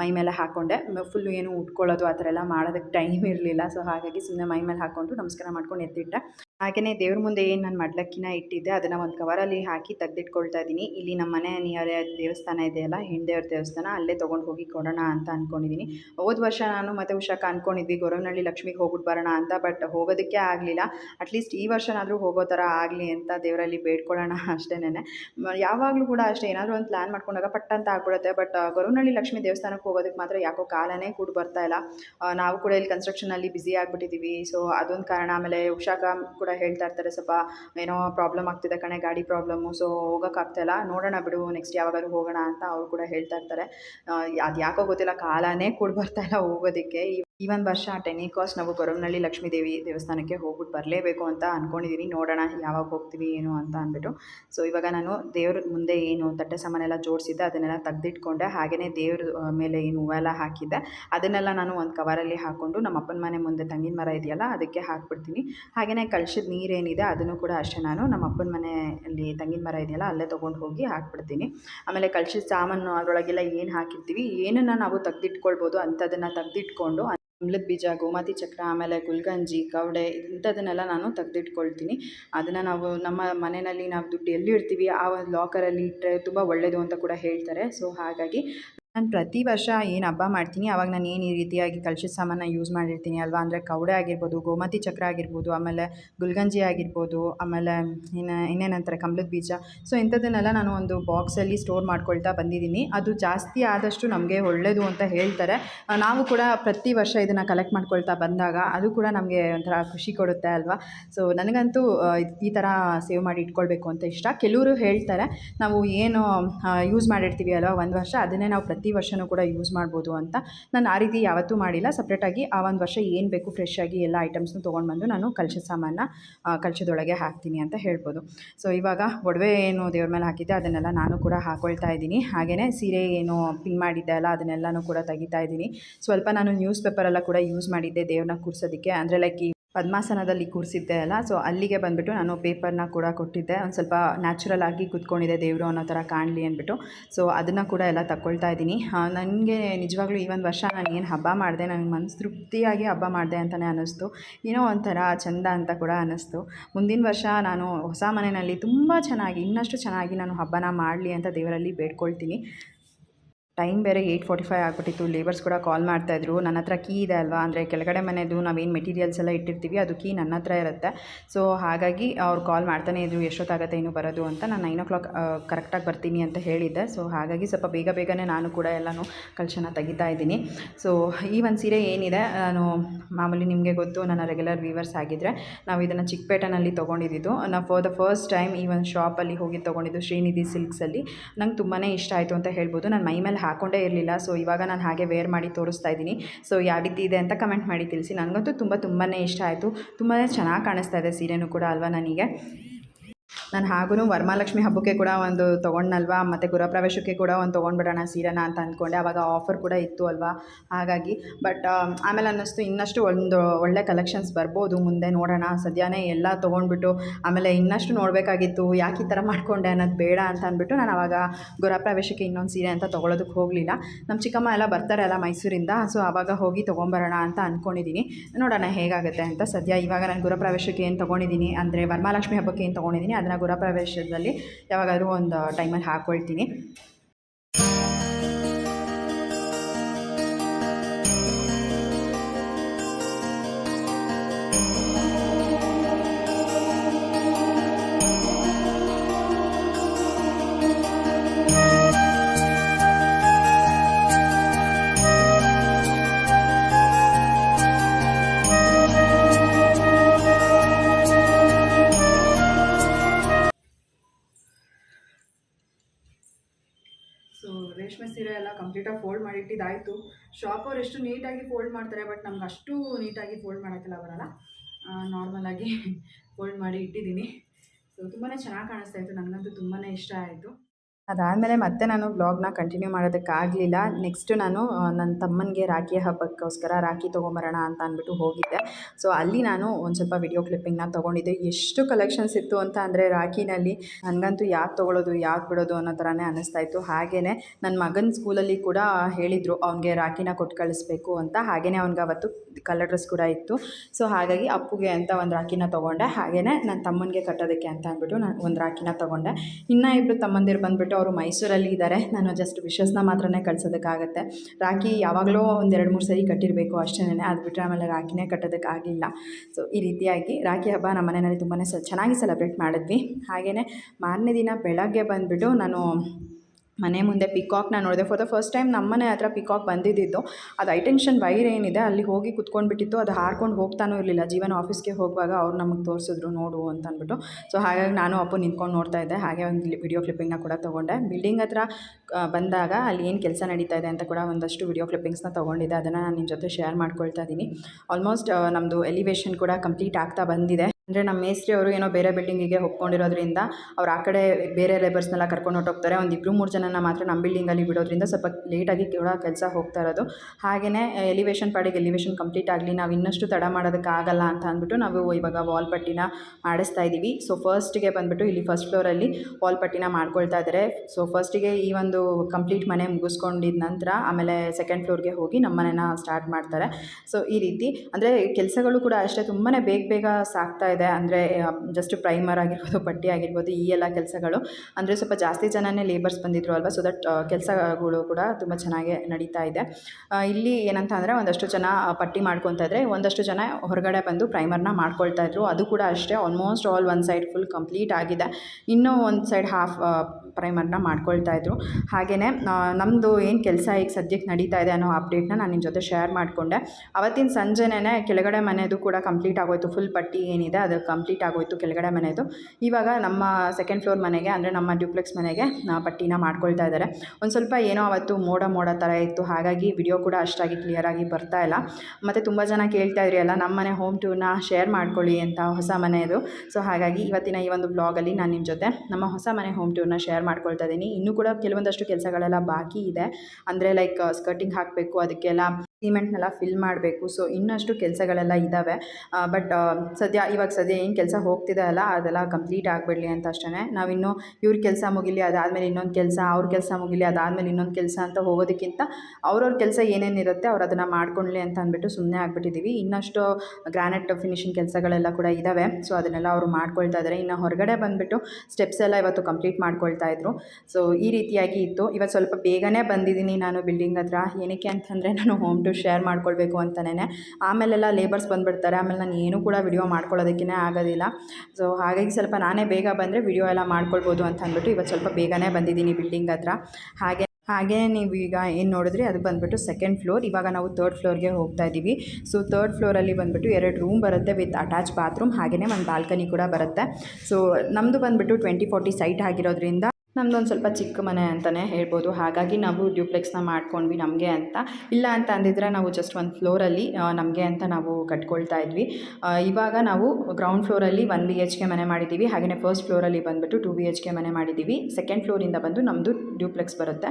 ಮೈ ಮೇಲೆ ಹಾಕ್ಕೊಂಡೆ ಫುಲ್ಲು ಏನು ಉಟ್ಕೊಳ್ಳೋದು ಆ ಥರ ಎಲ್ಲ ಮಾಡೋದಕ್ಕೆ ಟೈಮ್ ಇರಲಿಲ್ಲ. ಸೊ ಹಾಗಾಗಿ ಸುಮ್ಮನೆ ಮೈ ಮೇಲೆ ಹಾಕ್ಕೊಂಡು ನಮಸ್ಕಾರ ಮಾಡ್ಕೊಂಡು ಎತ್ತಿಟ್ಟೆ ಹಾಗೆಯೇ ದೇವ್ರ ಮುಂದೆ ಏನು ನಾನು ಮಡ್ಲಕ್ಕಿನ ಇಟ್ಟಿದ್ದೆ, ಅದನ್ನು ಒಂದು ಕವರಲ್ಲಿ ಹಾಕಿ ತೆಗ್ದಿಟ್ಕೊಳ್ತಾ ಇದ್ದೀನಿ ಇಲ್ಲಿ ನಮ್ಮ ಮನೆ ನಿಯರ್ ದೇವಸ್ಥಾನ ಇದೆಯಲ್ಲ ಹೆಣ್ದೇವ್ರ ದೇವಸ್ಥಾನ, ಅಲ್ಲೇ ತೊಗೊಂಡು ಹೋಗಿ ಕೊಡೋಣ ಅಂತ ಅಂದ್ಕೊಂಡಿದ್ದೀನಿ ಹೋದ ವರ್ಷ ನಾನು ಮತ್ತೆ ಉಷಾಕ್ ಅಂದ್ಕೊಂಡಿದ್ವಿ ಗೊರವನಹಳ್ಳಿ ಲಕ್ಷ್ಮಿಗೆ ಹೋಗ್ಬಿಟ್ಟು ಬರೋಣ ಅಂತ, ಬಟ್ ಹೋಗೋದಕ್ಕೆ ಆಗಲಿಲ್ಲ. ಅಟ್ಲೀಸ್ಟ್ ಈ ವರ್ಷನಾದರೂ ಹೋಗೋ ಥರ ಆಗಲಿ ಅಂತ ದೇವರಲ್ಲಿ ಬೇಡ್ಕೊಳ್ಳೋಣ ಅಷ್ಟೇನೆ ಯಾವಾಗಲೂ ಕೂಡ ಅಷ್ಟೇ, ಏನಾದರೂ ಒಂದು ಪ್ಲ್ಯಾನ್ ಮಾಡ್ಕೊಂಡಾಗ ಪಟ್ ಅಂತ ಆಗ್ಬಿಡುತ್ತೆ, ಬಟ್ ಗೊರವನಹಳ್ಳಿ ಲಕ್ಷ್ಮಿ ದೇವಸ್ಥಾನಕ್ಕೆ ಹೋಗೋದಕ್ಕೆ ಮಾತ್ರ ಯಾಕೋ ಕಾಲನೇ ಕೂಡ ಬರ್ತಾ ಇಲ್ಲ. ನಾವು ಕೂಡ ಇಲ್ಲಿ ಕನ್ಸ್ಟ್ರಕ್ಷನಲ್ಲಿ ಬ್ಯುಸಿ ಆಗಿಬಿಟ್ಟಿದ್ದೀವಿ ಸೊ ಅದೊಂದು ಕಾರಣ. ಆಮೇಲೆ ಉಷಾಕ ಕೂಡ ಹೇಳ್ತಾ ಇರ್ತಾರೆ, ಸ್ವಲ್ಪ ಏನೋ ಪ್ರಾಬ್ಲಮ್ ಆಗ್ತಿದೆ ಕಣೆ, ಗಾಡಿ ಪ್ರಾಬ್ಲಮ್ಮು ಸೊ ಹೋಗೋಕ್ಕಾಗ್ತಾಯಿಲ್ಲ ನೋಡೋಣ ಬಿಡು ನೆಕ್ಸ್ಟ್ ಯಾವಾಗಾದ್ರೂ ಹೋಗೋಣ ಅಂತ ಅವ್ರು ಕೂಡ ಹೇಳ್ತಾ ಇರ್ತಾರೆ. ಅದು ಯಾಕೋ ಗೊತ್ತಿಲ್ಲ, ಕಾಲನೇ ಕೂಡ ಬರ್ತಾ ಇಲ್ಲ ಹೋಗೋದಕ್ಕೆ. ಈ ಒಂದು ವರ್ಷ ಟೆನಿ ಕಾಸ್ಟ್ ನಾವು ಗೊರವನಹಳ್ಳಿ ಲಕ್ಷ್ಮೀ ದೇವಿ ದೇವಸ್ಥಾನಕ್ಕೆ ಹೋಗ್ಬಿಟ್ಟು ಬರಲೇಬೇಕು ಅಂತ ಅಂದ್ಕೊಂಡಿದ್ದೀನಿ ನೋಡೋಣ ಯಾವಾಗ ಹೋಗ್ತೀವಿ, ಏನು ಅಂತ ಅಂದ್ಬಿಟ್ಟು. ಸೊ ಇವಾಗ ನಾನು ದೇವ್ರ ಮುಂದೆ ಏನು ತಟ್ಟೆ ಸಾಮಾನೆಲ್ಲ ಜೋಡಿಸಿದ್ದೆ, ಅದನ್ನೆಲ್ಲ ತೆಗ್ದಿಟ್ಕೊಂಡೆ. ಹಾಗೆಯೇ ದೇವ್ರ ಮೇಲೆ ಏನು ಹೂವೆಲ್ಲ ಹಾಕಿದ್ದೆ. ಅದನ್ನೆಲ್ಲ ನಾನು ಒಂದು ಕವರಲ್ಲಿ ಹಾಕ್ಕೊಂಡು ನಮ್ಮ ಅಪ್ಪನ ಮನೆ ಮುಂದೆ ತಂಗಿನ ಮರ ಇದೆಯಲ್ಲ, ಅದಕ್ಕೆ ಹಾಕ್ಬಿಡ್ತೀನಿ. ಹಾಗೆಯೇ ಕಳ್ಸಿದ ನೀರೇನಿದೆ, ಅದನ್ನು ಕೂಡ ಅಷ್ಟೇ ನಾನು ನಮ್ಮ ಅಪ್ಪನ ಮನೆಯಲ್ಲಿ ತಂಗಿನ ಮರ ಇದೆಯಲ್ಲ, ಅಲ್ಲೇ ತೊಗೊಂಡು ಹೋಗಿ ಹಾಕ್ಬಿಡ್ತೀನಿ. ಆಮೇಲೆ ಕಳ್ಸಿದ ಸಾಮಾನು ಅದರೊಳಗೆಲ್ಲ ಏನು ಹಾಕಿರ್ತೀವಿ, ಏನನ್ನು ನಾವು ತೆಗ್ದಿಟ್ಕೊಳ್ಬೋದು ಅಂಥದ್ದನ್ನು ತೆಗ್ದಿಟ್ಕೊಂಡು ಅಮ್ಲದ ಬೀಜ, ಗೋಮಾತಿ ಚಕ್ರ, ಆಮೇಲೆ ಗುಲ್ಗಂಜಿ, ಕವಡೆ ಇಂಥದನ್ನೆಲ್ಲ ನಾನು ತೆಗೆದಿಟ್ಕೊಳ್ತೀನಿ. ಅದನ್ನು ನಾವು ನಮ್ಮ ಮನೆಯಲ್ಲಿ ನಾವು ದುಡ್ಡು ಎಲ್ಲಿ ಇಡ್ತೀವಿ ಆ ಒಂದು ಲಾಕರಲ್ಲಿ ಇಟ್ಟರೆ ತುಂಬ ಒಳ್ಳೆಯದು ಅಂತ ಕೂಡ ಹೇಳ್ತಾರೆ. ಸೊ ಹಾಗಾಗಿ ನಾನು ಪ್ರತಿ ವರ್ಷ ಏನು ಹಬ್ಬ ಮಾಡ್ತೀನಿ ಆವಾಗ ನಾನು ಏನು ಈ ರೀತಿಯಾಗಿ ಕಲಶದ ಸಾಮಾನ ಯೂಸ್ ಮಾಡಿರ್ತೀನಿ ಅಲ್ವಾ? ಅಂದರೆ ಕೌಡೆ ಆಗಿರ್ಬೋದು, ಗೋಮತಿ ಚಕ್ರ ಆಗಿರ್ಬೋದು, ಆಮೇಲೆ ಗುಲ್ಗಂಜಿ ಆಗಿರ್ಬೋದು, ಆಮೇಲೆ ಇನ್ನು ಇನ್ನೇನಂತಾರೆ, ಕಮಲದ ಬೀಜ. ಸೊ ಇಂಥದ್ದನ್ನೆಲ್ಲ ನಾನು ಒಂದು ಬಾಕ್ಸಲ್ಲಿ ಸ್ಟೋರ್ ಮಾಡ್ಕೊಳ್ತಾ ಬಂದಿದ್ದೀನಿ. ಅದು ಜಾಸ್ತಿ ಆದಷ್ಟು ನಮಗೆ ಒಳ್ಳೆಯದು ಅಂತ ಹೇಳ್ತಾರೆ. ನಾವು ಕೂಡ ಪ್ರತಿ ವರ್ಷ ಇದನ್ನು ಕಲೆಕ್ಟ್ ಮಾಡ್ಕೊಳ್ತಾ ಬಂದಾಗ ಅದು ಕೂಡ ನಮಗೆ ಒಂಥರ ಖುಷಿ ಕೊಡುತ್ತೆ ಅಲ್ವಾ? ಸೊ ನನಗಂತೂ ಈ ಥರ ಸೇವ್ ಮಾಡಿ ಇಟ್ಕೊಳ್ಬೇಕು ಅಂತ ಇಷ್ಟ. ಕೆಲವರು ಹೇಳ್ತಾರೆ, ನಾವು ಏನು ಯೂಸ್ ಮಾಡಿರ್ತೀವಿ ಅಲ್ವಾ? ಒಂದು ವರ್ಷ ಅದನ್ನೇ ನಾವು ಪ್ರತಿ ವರ್ಷವೂ ಕೂಡ ಯೂಸ್ ಮಾಡ್ಬೋದು ಅಂತ. ನಾನು ಆ ರೀತಿ ಯಾವತ್ತೂ ಮಾಡಿಲ್ಲ. ಸಪ್ರೇಟಾಗಿ ಆ ಒಂದು ವರ್ಷ ಏನು ಬೇಕು ಫ್ರೆಶ್ ಆಗಿ ಎಲ್ಲ ಐಟಮ್ಸ್ನು ತೊಗೊಂಡು ಬಂದು ನಾನು ಕಲಶ ಸಾಮಾನ ಕಲಶದೊಳಗೆ ಹಾಕ್ತೀನಿ ಅಂತ ಹೇಳ್ಬೋದು. ಸೊ ಇವಾಗ ಒಡವೆ ಏನು ದೇವ್ರ ಮೇಲೆ ಹಾಕಿದ್ದೆ ಅದನ್ನೆಲ್ಲ ನಾನು ಕೂಡ ಹಾಕೊಳ್ತಾ ಇದ್ದೀನಿ. ಹಾಗೆಯೇ ಸೀರೆ ಏನು ಪಿನ್ ಮಾಡಿದ್ದೆ ಅಲ್ಲ, ಅದನ್ನೆಲ್ಲನೂ ಕೂಡ ತೆಗಿತಾ ಇದ್ದೀನಿ. ಸ್ವಲ್ಪ ನಾನು ನ್ಯೂಸ್ ಪೇಪರೆಲ್ಲ ಕೂಡ ಯೂಸ್ ಮಾಡಿದ್ದೆ ದೇವ್ರನ್ನ ಕೂರ್ಸೋದಕ್ಕೆ. ಅಂದರೆ ಲೈಕ್ ಈ ಪದ್ಮಾಸನದಲ್ಲಿ ಕೂರಿಸಿದ್ದೆ ಅಲ್ಲ ಸೊ ಅಲ್ಲಿಗೆ ಬಂದುಬಿಟ್ಟು ನಾನು ಪೇಪರ್ನ ಕೂಡ ಕೊಟ್ಟಿದ್ದೆ. ಒಂದು ಸ್ವಲ್ಪ ನ್ಯಾಚುರಲ್ ಆಗಿ ಕೂತ್ಕೊಂಡಿದೆ ದೇವರು ಅನ್ನೋ ಥರ ಕಾಣಲಿ ಅಂದ್ಬಿಟ್ಟು. ಸೊ ಅದನ್ನು ಕೂಡ ಎಲ್ಲ ತಗೊಳ್ತಾ ಇದ್ದೀನಿ. ನನಗೆ ನಿಜವಾಗ್ಲೂ ಈ ಒಂದು ವರ್ಷ ನಾನು ಏನು ಹಬ್ಬ ಮಾಡಿದೆ, ನನಗೆ ಮನಸ್ಸು ತೃಪ್ತಿಯಾಗಿ ಹಬ್ಬ ಮಾಡಿದೆ ಅಂತಲೇ ಅನ್ನಿಸ್ತು. ಏನೋ ಒಂಥರ ಚಂದ ಅಂತ ಕೂಡ ಅನ್ನಿಸ್ತು. ಮುಂದಿನ ವರ್ಷ ನಾನು ಹೊಸ ಮನೆಯಲ್ಲಿ ತುಂಬ ಚೆನ್ನಾಗಿ, ಇನ್ನಷ್ಟು ಚೆನ್ನಾಗಿ ನಾನು ಹಬ್ಬನ ಮಾಡಲಿ ಅಂತ ದೇವರಲ್ಲಿ ಬೇಡ್ಕೊಳ್ತೀನಿ. ಟೈಮ್ ಬೇರೆ ಏಯ್ಟ್ ಫೋರ್ಟಿ ಫೈವ್ ಆಗಿಬಿಟ್ಟಿತ್ತು. ಲೇಬರ್ಸ್ ಕೂಡ ಕಾಲ್ ಮಾಡ್ತಾಯಿದ್ರು ನನ್ನ ಹತ್ರ ಕೀ ಇದೆ ಅಲ್ವಾ? ಅಂದರೆ ಕೆಳಗಡೆ ಮನೆಯದು ನಾವೇನು ಮೆಟೀರಿಯಲ್ಸ್ ಎಲ್ಲ ಇಟ್ಟಿರ್ತೀವಿ, ಅದು ಕೀ ನನ್ನ ಹತ್ರ ಇರುತ್ತೆ. ಸೊ, ಹಾಗಾಗಿ ಅವ್ರು ಕಾಲ್ ಮಾಡ್ತಾನೆ ಇದ್ರು, ಎಷ್ಟೊತ್ತಾಗತ್ತೆ ಇನ್ನು ಬರೋದು? ಅಂತ. ನಾನು ನೈನ್ ಓ ಕ್ಲಾಕ್ ಕರೆಕ್ಟಾಗಿ ಬರ್ತೀನಿ ಅಂತ ಹೇಳಿದ್ದೆ. ಸೊ, ಹಾಗಾಗಿ ಸ್ವಲ್ಪ ಬೇಗ ಬೇಗನೆ ನಾನು ಕೂಡ ಎಲ್ಲನೂ ಕಲಶನ ತೆಗಿತಾ ಇದ್ದೀನಿ. ಸೊ, ಈ ಒಂದು ಸೀರೆ ಏನಿದೆ, ನಾನು ಮಾಮೂಲಿ ನಿಮಗೆ ಗೊತ್ತು, ನನ್ನ ರೆಗ್ಯುಲರ್ ವ್ಯೂವರ್ಸ್ ಆಗಿದ್ದರೆ ನಾವು ಇದನ್ನು ಚಿಕ್ಕಪೇಟೆನಲ್ಲಿ ತೊಗೊಂಡಿದ್ದು. ನಾವು ಫಾರ್ ದ ಫಸ್ಟ್ ಟೈಮ್ ಈ ಒಂದು ಶಾಪಲ್ಲಿ ಹೋಗಿ ತೊಗೊಂಡಿದ್ದು ಶ್ರೀನಿಧಿ ಸಿಲ್ಕ್ಸಲ್ಲಿ ನಂಗೆ ತುಂಬಾ ಇಷ್ಟ ಆಯಿತು ಅಂತ ಹೇಳ್ಬೋದು. ನಾನು ಮೈ ಮೇಲೆ ಹಾಕೊಂಡೇ ಇರಲಿಲ್ಲ. ಸೊ ಇವಾಗ ನಾನು ಹಾಗೆ ವೇರ್ ಮಾಡಿ ತೋರಿಸ್ತಾ ಇದ್ದೀನಿ. ಸೊ ಯಾವ ರೀತಿ ಇದೆ ಅಂತ ಕಮೆಂಟ್ ಮಾಡಿ ತಿಳಿಸಿ. ನನಗಂತೂ ತುಂಬ ತುಂಬಾ ಇಷ್ಟ ಆಯಿತು. ತುಂಬಾ ಚೆನ್ನಾಗಿ ಕಾಣಿಸ್ತಾ ಇದೆ ಸೀರೆನೂ ಕೂಡ ಅಲ್ವಾ ನನಗೆ? ನಾನು ಹಾಗೂ ವರಮಹಾಲಕ್ಷ್ಮಿ ಹಬ್ಬಕ್ಕೆ ಕೂಡ ಒಂದು ತೊಗೊಂಡ್ನಲ್ವಾ? ಮತ್ತು ಗೃಹಪ್ರವೇಶಕ್ಕೆ ಕೂಡ ಒಂದು ತೊಗೊಂಡ್ಬಿಡೋಣ ಸೀರೆನ ಅಂತ ಅಂದ್ಕೊಂಡೆ ಆವಾಗ ಆಫರ್ ಕೂಡ ಇತ್ತು ಅಲ್ವಾ? ಹಾಗಾಗಿ ಬಟ್ ಆಮೇಲೆ ಅನ್ನಿಸ್ತು ಇನ್ನಷ್ಟು ಒಂದು ಒಳ್ಳೆ ಕಲೆಕ್ಷನ್ಸ್ ಬರ್ಬೋದು ಮುಂದೆ ನೋಡೋಣ. ಸದ್ಯನೇ ಎಲ್ಲ ತೊಗೊಂಡ್ಬಿಟ್ಟು, ಆಮೇಲೆ ಇನ್ನಷ್ಟು ನೋಡಬೇಕಾಗಿತ್ತು. ಯಾಕೆ ಈ ಥರ ಮಾಡಿಕೊಂಡೆ ಅನ್ನೋದು ಬೇಡ ಅಂತ ಅಂದ್ಬಿಟ್ಟು ನಾನು ಆವಾಗ ಗೃಹಪ್ರವೇಶಕ್ಕೆ ಇನ್ನೊಂದು ಸೀರೆ ಅಂತ ತೊಗೊಳೋದಕ್ಕೆ ಹೋಗಲಿಲ್ಲ. ನಮ್ಮ ಚಿಕ್ಕಮ್ಮ ಎಲ್ಲ ಬರ್ತಾರೆ ಅಲ್ಲ ಮೈಸೂರಿಂದ ಸೊ ಆವಾಗ ಹೋಗಿ ತೊಗೊಂಬರೋಣ ಅಂತ ಅಂದ್ಕೊಂಡಿದ್ದೀನಿ ನೋಡೋಣ ಹೇಗಾಗುತ್ತೆ ಅಂತ ಸದ್ಯ ಇವಾಗ ನಾನು ಗೃಹಪ್ರವೇಶಕ್ಕೆ ಏನು ತೊಗೊಂಡಿದ್ದೀನಿ ಅಂದರೆ ವರಮಹಾಲಕ್ಷ್ಮಿ ಹಬ್ಬಕ್ಕೆ ಏನು ತೊಗೊಂಡಿದ್ದೀನಿ ಅದನ್ನು ಗೃಹಪ್ರವೇಶದಲ್ಲಿ ಯಾವಾಗಾದರೂ ಒಂದು ಟೈಮಲ್ಲಿ ಹಾಕ್ಕೊಳ್ತೀನಿ ಮಾಡಿಟ್ಟಿದ್ದಾಯಿತು ಅವ್ರು ಎಷ್ಟು ನೀಟಾಗಿ ಫೋಲ್ಡ್ ಮಾಡ್ತಾರೆ ಬಟ್ ನಮ್ಗೆ ಅಷ್ಟು ನೀಟಾಗಿ ಫೋಲ್ಡ್ ಮಾಡೋಕ್ಕೆಲ್ಲ ಬರಲ್ಲ. ನಾರ್ಮಲಾಗಿ ಫೋಲ್ಡ್ ಮಾಡಿ ಇಟ್ಟಿದ್ದೀನಿ. ಸೊ ತುಂಬಾ ಚೆನ್ನಾಗಿ ಕಾಣಿಸ್ತಾ ಇತ್ತು. ನನಗಂತೂ ತುಂಬಾ ಇಷ್ಟ ಆಯಿತು. ಅದಾದಮೇಲೆ ಮತ್ತೆ ನಾನು ಬ್ಲಾಗ್ನ ಕಂಟಿನ್ಯೂ ಮಾಡೋದಕ್ಕಾಗಲಿಲ್ಲ. ನೆಕ್ಸ್ಟು ನಾನು ನನ್ನ ತಮ್ಮನಿಗೆ ರಾಖಿ ಹಬ್ಬಕ್ಕೋಸ್ಕರ ರಾಖಿ ತೊಗೊಂಬರೋಣ ಅಂತ ಅಂದ್ಬಿಟ್ಟು ಹೋಗಿದ್ದೆ. ಸೊ ಅಲ್ಲಿ ನಾನು ಒಂದು ಸ್ವಲ್ಪ ವಿಡಿಯೋ ಕ್ಲಿಪ್ಪಿಂಗ್ನ ತೊಗೊಂಡಿದ್ದೆ. ಎಷ್ಟು ಕಲೆಕ್ಷನ್ಸ್ ಇತ್ತು ಅಂತ ಅಂದರೆ ರಾಖಿನಲ್ಲಿ ನನಗಂತೂ ಯಾವ್ದು ತೊಗೊಳೋದು ಯಾವ್ದು ಬಿಡೋದು ಅನ್ನೋ ಥರನೇ ಅನ್ನಿಸ್ತಾ ಇತ್ತು. ಹಾಗೆಯೇ ನನ್ನ ಮಗನ ಸ್ಕೂಲಲ್ಲಿ ಕೂಡ ಹೇಳಿದರು, ಅವನಿಗೆ ರಾಖಿನ ಕೊಟ್ಟು ಕಳಿಸ್ಬೇಕು ಅಂತ. ಹಾಗೆಯೇ ಅವ್ನಿಗೆ ಅವತ್ತು ಕಲರ್ ಡ್ರೆಸ್ ಕೂಡ ಇತ್ತು. ಸೊ ಹಾಗಾಗಿ ಅಪ್ಪುಗೆ ಅಂತ ಒಂದು ರಾಖಿನ ತೊಗೊಂಡೆ. ಹಾಗೆಯೇ ನನ್ನ ತಮ್ಮನಿಗೆ ಕಟ್ಟೋದಕ್ಕೆ ಅಂತ ಅಂದ್ಬಿಟ್ಟು ನಾನು ಒಂದು ರಾಖಿನ ತೊಗೊಂಡೆ. ಇನ್ನೂ ಇಬ್ಬರು ತಮ್ಮಂದಿರು ಬಂದುಬಿಟ್ಟು ಅವರು ಮೈಸೂರಲ್ಲಿ ಇದ್ದಾರೆ. ನಾನು ಜಸ್ಟ್ ವಿಶಸ್ನ ಮಾತ್ರನೇ ಕಳ್ಸೋದಕ್ಕಾಗತ್ತೆ. ರಾಖಿ ಯಾವಾಗಲೂ ಒಂದೆರಡು ಮೂರು ಸರಿ ಕಟ್ಟಿರಬೇಕು ಅಷ್ಟೇ ಅದು ಬಿಟ್ಟರೆ ಆಮೇಲೆ ರಾಖಿನೇ ಕಟ್ಟೋದಕ್ಕಾಗಿಲ್ಲ ಸೊ ಈ ರೀತಿಯಾಗಿ ರಾಖಿ ಹಬ್ಬ ನಮ್ಮ ಮನೆಯಲ್ಲಿ ತುಂಬಾ ಚೆನ್ನಾಗಿ ಸೆಲೆಬ್ರೇಟ್ ಮಾಡಿದ್ವಿ. ಹಾಗೆಯೇ ಮಾರನೇ ದಿನ ಬೆಳಗ್ಗೆ ಬಂದುಬಿಟ್ಟು ನಾನು ಮನೆ ಮುಂದೆ ಪಿಕಾಕ್ನ ನೋಡಿದೆ. ಫಾರ್ ದ ಫಸ್ಟ್ ಟೈಮ್ ನಮ್ಮ ಮನೆ ಹತ್ರ ಪಿಕಾಕ್ ಬಂದಿದ್ದಿದ್ದು. ಅದು ಐಟೆನ್ಷನ್ ವೈರ್ ಏನಿದೆ ಅಲ್ಲಿ ಹೋಗಿ ಕುತ್ಕೊಂಡ್ಬಿಟ್ಟಿತ್ತು. ಅದು ಹಾರ್ಕೊಂಡು ಹೋಗ್ತಾನೂ ಇರಲಿಲ್ಲ. ಜೀವನ ಆಫೀಸ್ಗೆ ಹೋಗುವಾಗ ಅವ್ರು ನಮಗೆ ತೋರಿಸಿದ್ರು, ನೋಡು ಅಂತ ಅಂದ್ಬಿಟ್ಟು ಸೊ ಹಾಗಾಗಿ ನಾನು ಅಪ್ಪು ನಿಂತ್ಕೊಂಡು ನೋಡ್ತಾ ಇದ್ದೆ. ಹಾಗೆ ಒಂದು ವಿಡಿಯೋ ಕ್ಲಿಪ್ಪಿಂಗ್ನ ಕೂಡ ತೊಗೊಂಡೆ. ಬಿಲ್ಡಿಂಗ್ ಹತ್ರ ಬಂದಾಗ ಅಲ್ಲಿ ಏನು ಕೆಲಸ ನಡೀತಾ ಇದೆ ಅಂತ ಕೂಡ ಒಂದಷ್ಟು ವಿಡಿಯೋ ಕ್ಲಿಪ್ಪಿಂಗ್ಸ್ನ ತೊಗೊಂಡಿದ್ದೆ. ಅದನ್ನು ನಾನು ನಿಮ್ಮ ಜೊತೆ ಶೇರ್ ಮಾಡ್ಕೊಳ್ತಾ ಇದ್ದೀನಿ ಆಲ್ಮೋಸ್ಟ್ ನಮ್ಮದು ಎಲಿವೇಶನ್ ಕೂಡ ಕಂಪ್ಲೀಟ್ ಆಗ್ತಾ ಬಂದಿದೆ. ಅಂದರೆ ನಮ್ಮ ಮೇಸ್ತ್ರಿ ಅವರು ಏನೋ ಬೇರೆ ಬಿಲ್ಡಿಂಗಿಗೆ ಹೋಗ್ಕೊಂಡಿರೋದ್ರಿಂದ ಅವ್ರು ಆ ಕಡೆ ಬೇರೆ ಲೇಬರ್ಸ್ನೆಲ್ಲ ಕರ್ಕೊಂಡು ಹೊರ್ಟೋಗ್ತಾರೆ ಒಂದು ಇಬ್ಬರು ಮೂರು ಜನನ ಮಾತ್ರ ನಮ್ಮ ಬಿಲ್ಡಿಂಗಲ್ಲಿ ಬಿಡೋದ್ರಿಂದ ಸ್ವಲ್ಪ ಲೇಟಾಗಿ ಕೂಡ ಕೆಲಸ ಹೋಗ್ತಾ ಇರೋದು. ಹಾಗೆಯೇ ಎಲಿವೇಷನ್ ಪಾಡಿಗೆ ಎಲಿವೇಷನ್ ಕಂಪ್ಲೀಟ್ ಆಗಲಿ, ನಾವು ಇನ್ನಷ್ಟು ತಡ ಮಾಡೋದಕ್ಕಾಗಲ್ಲ ಅಂತ ಅಂದ್ಬಿಟ್ಟು ನಾವು ಇವಾಗ ವಾಲ್ ಪಟ್ಟಿನ ಮಾಡಿಸ್ತಾ ಇದ್ದೀವಿ ಸೊ ಫಸ್ಟಿಗೆ ಬಂದುಬಿಟ್ಟು ಇಲ್ಲಿ ಫಸ್ಟ್ ಫ್ಲೋರಲ್ಲಿ ವಾಲ್ ಪಟ್ಟಿನ ಮಾಡ್ಕೊಳ್ತಾ ಇದ್ದಾರೆ ಸೊ ಫಸ್ಟಿಗೆ ಈ ಒಂದು ಕಂಪ್ಲೀಟ್ ಮನೆ ಮುಗಿಸ್ಕೊಂಡಿದ ನಂತರ ಆಮೇಲೆ ಸೆಕೆಂಡ್ ಫ್ಲೋರ್ಗೆ ಹೋಗಿ ನಮ್ಮ ಮನೇನ ಸ್ಟಾರ್ಟ್ ಮಾಡ್ತಾರೆ. ಸೊ ಈ ರೀತಿ. ಅಂದರೆ ಕೆಲಸಗಳು ಕೂಡ ಅಷ್ಟೇ ತುಂಬಾ ಬೇಗ ಬೇಗ ಸಾಗ್ತಾ ಇದೆ. ಅಂದರೆ ಜಸ್ಟ್ ಪ್ರೈಮರ್ ಆಗಿರ್ಬೋದು ಪಟ್ಟಿ ಆಗಿರ್ಬೋದು, ಈ ಎಲ್ಲ ಕೆಲಸಗಳು. ಅಂದರೆ, ಸ್ವಲ್ಪ ಜಾಸ್ತಿ ಜನನೇ ಲೇಬರ್ಸ್ ಬಂದಿದ್ರು ಅಲ್ವಾ? ಸೊ ದಟ್ ಕೆಲಸಗಳು ಕೂಡ ತುಂಬ ಚೆನ್ನಾಗಿ ನಡೀತಾ ಇದೆ. ಇಲ್ಲಿ ಏನಂತ ಅಂದರೆ, ಒಂದಷ್ಟು ಜನ ಪಟ್ಟಿ ಮಾಡ್ಕೊತಾ ಇದ್ರೆ, ಒಂದಷ್ಟು ಜನ ಹೊರಗಡೆ ಬಂದು ಪ್ರೈಮರ್ನ ಮಾಡ್ಕೊಳ್ತಾ ಇದ್ರು. ಅದು ಕೂಡ ಅಷ್ಟೇ almost all one side full complete ಆಗಿದೆ. ಇನ್ನೂ ಒಂದು ಸೈಡ್ ಹಾಫ್ ಪ್ರೈಮರ್ನ ಮಾಡ್ಕೊಳ್ತಾ ಇದ್ರು. ಹಾಗೆಯೇ ನಮ್ಮದು ಏನು ಕೆಲಸ ಈಗ ಸದ್ಯಕ್ಕೆ ನಡೀತಾ ಇದೆ ಅನ್ನೋ ಅಪ್ಡೇಟ್ನ ನಾನು ನಿಮ್ಮ ಜೊತೆ ಶೇರ್ ಮಾಡಿಕೊಂಡೆ. ಅವತ್ತಿನ ಸಂಜೆನೇ ಕೆಳಗಡೆ ಮನೆಯದು ಕೂಡ ಕಂಪ್ಲೀಟ್ ಆಗೋಯ್ತು. ಫುಲ್ ಪಟ್ಟಿ ಏನಿದೆ ಅದು ಕಂಪ್ಲೀಟ್ ಆಗೋಯ್ತು ಕೆಳಗಡೆ ಮನೆಯದು ಇವಾಗ ನಮ್ಮ ಸೆಕೆಂಡ್ ಫ್ಲೋರ್ ಮನೆಗೆ, ಅಂದರೆ ನಮ್ಮ ಡ್ಯೂಪ್ಲೆಕ್ಸ್ ಮನೆಗೆ ಪಟ್ಟಿನ ಮಾಡ್ಕೊಳ್ತಾ ಇದ್ದಾರೆ ಒಂದು ಸ್ವಲ್ಪ ಏನೋ ಅವತ್ತು ಮೋಡ ಮೋಡ ಥರ ಇತ್ತು, ಹಾಗಾಗಿ ವಿಡಿಯೋ ಕೂಡ ಅಷ್ಟಾಗಿ ಕ್ಲಿಯರಾಗಿ ಬರ್ತಾ ಇಲ್ಲ. ಮತ್ತು ತುಂಬ ಜನ ಕೇಳ್ತಾ ಇದ್ರಿ ಅಲ್ಲ, ನಮ್ಮ ಮನೆ ಹೋಮ್ ಟೂರ್ನ ಶೇರ್ ಮಾಡ್ಕೊಳ್ಳಿ ಅಂತ ಹೊಸ ಮನೆಯದು ಸೊ ಹಾಗಾಗಿ ಇವತ್ತಿನ ಈ ಒಂದು ಬ್ಲಾಗಲ್ಲಿ ನಾನು ನಿಮ್ಮ ಜೊತೆ ನಮ್ಮ ಹೊಸ ಮನೆ ಹೋಮ್ ಟೂರ್ನ ಶೇರ್ ಮಾಡ್ಕೊಳ್ತಾ ಇದ್ದೀನಿ. ಇನ್ನೂ ಕೂಡ ಕೆಲವೊಂದಷ್ಟು ಕೆಲಸಗಳೆಲ್ಲ ಬಾಕಿ ಇದೆ. ಅಂದರೆ ಲೈಕ್ ಸ್ಕರ್ಟಿಂಗ್ ಹಾಕಬೇಕು, ಅದಕ್ಕೆಲ್ಲ ಸಿಮೆಂಟ್ನೆಲ್ಲ ಫಿಲ್ ಮಾಡಬೇಕು. ಸೊ, ಇನ್ನಷ್ಟು ಕೆಲಸಗಳೆಲ್ಲ ಇದ್ದಾವೆ ಬಟ್ ಸದ್ಯ, ಇವಾಗ ಸದ್ಯ ಏನು ಕೆಲಸ ಹೋಗ್ತಿದೆ ಅಲ್ಲ, ಅದೆಲ್ಲ ಕಂಪ್ಲೀಟ್ ಆಗಿಬಿಡಲಿ ಅಂತ ಅಷ್ಟೇ ನಾವಿನ್ನು ಇವ್ರ ಕೆಲಸ ಮುಗಿಲಿ, ಅದಾದಮೇಲೆ ಇನ್ನೊಂದು ಕೆಲಸ, ಅವ್ರ ಕೆಲಸ ಮುಗಿಲಿ, ಅದಾದಮೇಲೆ ಇನ್ನೊಂದು ಕೆಲಸ ಅಂತ ಹೋಗೋದಕ್ಕಿಂತ ಅವ್ರವ್ರ ಕೆಲಸ ಏನೇನಿರುತ್ತೆ ಅವ್ರು ಅದನ್ನು ಮಾಡ್ಕೊಳ್ಳಿ ಅಂತ ಅಂದ್ಬಿಟ್ಟು ಸುಮ್ಮನೆ ಆಗಿಬಿಟ್ಟಿದ್ದೀವಿ ಇನ್ನಷ್ಟು ಗ್ರಾನೈಟ್ ಫಿನಿಶಿಂಗ್ ಕೆಲಸಗಳೆಲ್ಲ ಕೂಡ ಇದ್ದಾವೆ ಸೊ, ಅದನ್ನೆಲ್ಲ ಅವರು ಮಾಡ್ಕೊಳ್ತಾ ಇದ್ದಾರೆ ಇನ್ನು ಹೊರಗಡೆ ಬಂದುಬಿಟ್ಟು ಸ್ಟೆಪ್ಸ್ ಎಲ್ಲ ಇವತ್ತು ಕಂಪ್ಲೀಟ್ ಮಾಡ್ಕೊಳ್ತಾ ಇದ್ರು. ಸೊ, ಈ ರೀತಿಯಾಗಿ ಇತ್ತು. ಇವತ್ತು ಸ್ವಲ್ಪ ಬೇಗನೆ ಬಂದಿದ್ದೀನಿ ನಾನು ಬಿಲ್ಡಿಂಗ್ ಹತ್ರ. ಏನಕ್ಕೆ ಅಂತಂದರೆ ನಾನು ಹೋಮ್ ಟು ಶೇರ್ ಮಾಡ್ಕೊಳ್ಬೇಕು ಅಂತಲೇ ಆಮೇಲೆಲ್ಲ ಲೇಬರ್ಸ್ ಬಂದುಬಿಡ್ತಾರೆ. ಆಮೇಲೆ ನಾನು ಏನೂ ಕೂಡ ವಿಡಿಯೋ ಮಾಡ್ಕೊಳ್ಳೋದಕ್ಕೇ ಆಗೋದಿಲ್ಲ. ಸೊ ಹಾಗಾಗಿ ಸ್ವಲ್ಪ ನಾನೇ ಬೇಗ ಬಂದರೆ ವಿಡಿಯೋ ಎಲ್ಲ ಮಾಡ್ಕೊಳ್ಬೋದು ಅಂತ ಅಂದ್ಬಿಟ್ಟು ಇವತ್ತು ಸ್ವಲ್ಪ ಬೇಗನೆ ಬಂದಿದ್ದೀನಿ ಬಿಲ್ಡಿಂಗ್ ಹತ್ರ. ಹಾಗೆ ಹಾಗೆ ನೀವು ಈಗ ಏನು ನೋಡಿದ್ರಿ, ಅದು ಬಂದುಬಿಟ್ಟು ಸೆಕೆಂಡ್ ಫ್ಲೋರ್ ಇವಾಗ ನಾವು ತರ್ಡ್ ಫ್ಲೋರ್ಗೆ ಹೋಗ್ತಾ ಇದ್ದೀವಿ ಸೊ ತರ್ಡ್ ಫ್ಲೋರಲ್ಲಿ ಬಂದುಬಿಟ್ಟು ಎರಡು ರೂಮ್ ಬರುತ್ತೆ ವಿತ್ ಅಟ್ಯಾಚ್ ಬಾತ್ರೂಮ್ ಹಾಗೆಯೇ ಒಂದು ಬಾಲ್ಕನಿ ಕೂಡ ಬರುತ್ತೆ. ಸೊ ನಮ್ಮದು ಬಂದುಬಿಟ್ಟು ಟ್ವೆಂಟಿ ಫೋರ್ಟಿ ಸೈಟ್ ಆಗಿರೋದ್ರಿಂದ ನಮ್ಮದೊಂದು ಸ್ವಲ್ಪ ಚಿಕ್ಕ ಮನೆ ಅಂತಲೇ ಹೇಳ್ಬೋದು. ಹಾಗಾಗಿ ನಾವು ಡ್ಯೂಪ್ಲೆಕ್ಸ್ನ ಮಾಡ್ಕೊಂಡ್ವಿ ನಮಗೆ ಅಂತ. ಇಲ್ಲ ಅಂತ ಅಂದಿದ್ರೆ ನಾವು ಜಸ್ಟ್ ಒಂದು ಫ್ಲೋರಲ್ಲಿ ನಮಗೆ ಅಂತ ನಾವು ಕಟ್ಕೊಳ್ತಾ ಇದ್ವಿ. ಇವಾಗ ನಾವು ಗ್ರೌಂಡ್ ಫ್ಲೋರಲ್ಲಿ ಒನ್ ಬಿ ಎಚ್ ಕೆ ಮನೆ ಮಾಡಿದ್ದೀವಿ. ಹಾಗೆಯೇ ಫಸ್ಟ್ ಫ್ಲೋರಲ್ಲಿ ಬಂದುಬಿಟ್ಟು ಟು ಬಿ ಎಚ್ ಕೆ ಮನೆ ಮಾಡಿದ್ದೀವಿ. ಸೆಕೆಂಡ್ ಫ್ಲೋರಿಂದ ಬಂದು ನಮ್ಮದು ಡ್ಯೂಪ್ಲೆಕ್ಸ್ ಬರುತ್ತೆ.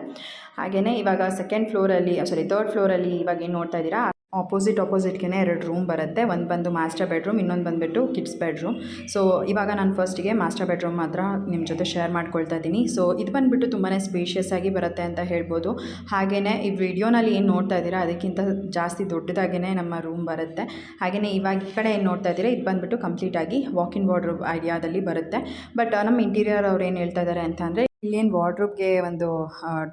ಹಾಗೆಯೇ ಇವಾಗ ಸೆಕೆಂಡ್ ಫ್ಲೋರಲ್ಲಿ ಸಾರಿ ತರ್ಡ್ ಫ್ಲೋರಲ್ಲಿ ಇವಾಗ ಏನು ನೋಡ್ತಾ ಇದ್ದೀರಾ ಆಪೋಸಿಟ್ ಆಪೋಸಿಟ್ಗೆ ಎರಡು ರೂಮ್ ಬರುತ್ತೆ. ಒಂದು ಬಂದು ಮಾಸ್ಟರ್ ಬೆಡ್ರೂಮ್ ಇನ್ನೊಂದು ಬಂದುಬಿಟ್ಟು ಕಿಡ್ಸ್ ಬೆಡ್ರೂಮ್ ಸೊ ಇವಾಗ ನಾನು ಫಸ್ಟಿಗೆ ಮಾಸ್ಟರ್ ಬೆಡ್ರೂಮ್ ಮಾತ್ರ ನಿಮ್ಮ ಜೊತೆ ಶೇರ್ ಮಾಡ್ಕೊಳ್ತಾ ಇದ್ದೀನಿ. ಸೊ ಇದು ಬಂದುಬಿಟ್ಟು ತುಂಬಾ ಸ್ಪೇಷಿಯಸ್ ಆಗಿ ಬರುತ್ತೆ ಅಂತ ಹೇಳ್ಬೋದು. ಹಾಗೆಯೇ ಈ ವಿಡಿಯೋನಲ್ಲಿ ಏನು ನೋಡ್ತಾ ಇದ್ದೀರಾ, ಅದಕ್ಕಿಂತ ಜಾಸ್ತಿ ದೊಡ್ಡದಾಗೇ ನಮ್ಮ ರೂಮ್ ಬರುತ್ತೆ. ಹಾಗೆಯೇ ಇವಾಗ ಈ ಕಡೆ ಏನು ನೋಡ್ತಾ ಇದ್ದೀರಾ, ಇದು ಬಂದುಬಿಟ್ಟು ಕಂಪ್ಲೀಟಾಗಿ ವಾಕಿನ್ ಇನ್ ವಾರ್ಡ್ರೋಬ್ ಐಡಿಯಾದಲ್ಲಿ ಬರುತ್ತೆ. ಬಟ್ ನಮ್ಮ ಇಂಟೀರಿಯರ್ ಅವ್ರು ಏನು ಹೇಳ್ತಾ ಇದ್ದಾರೆ ಅಂತ ಇಲ್ಲೇನು ವಾರ್ಡ್ರೋಬ್ಗೆ ಒಂದು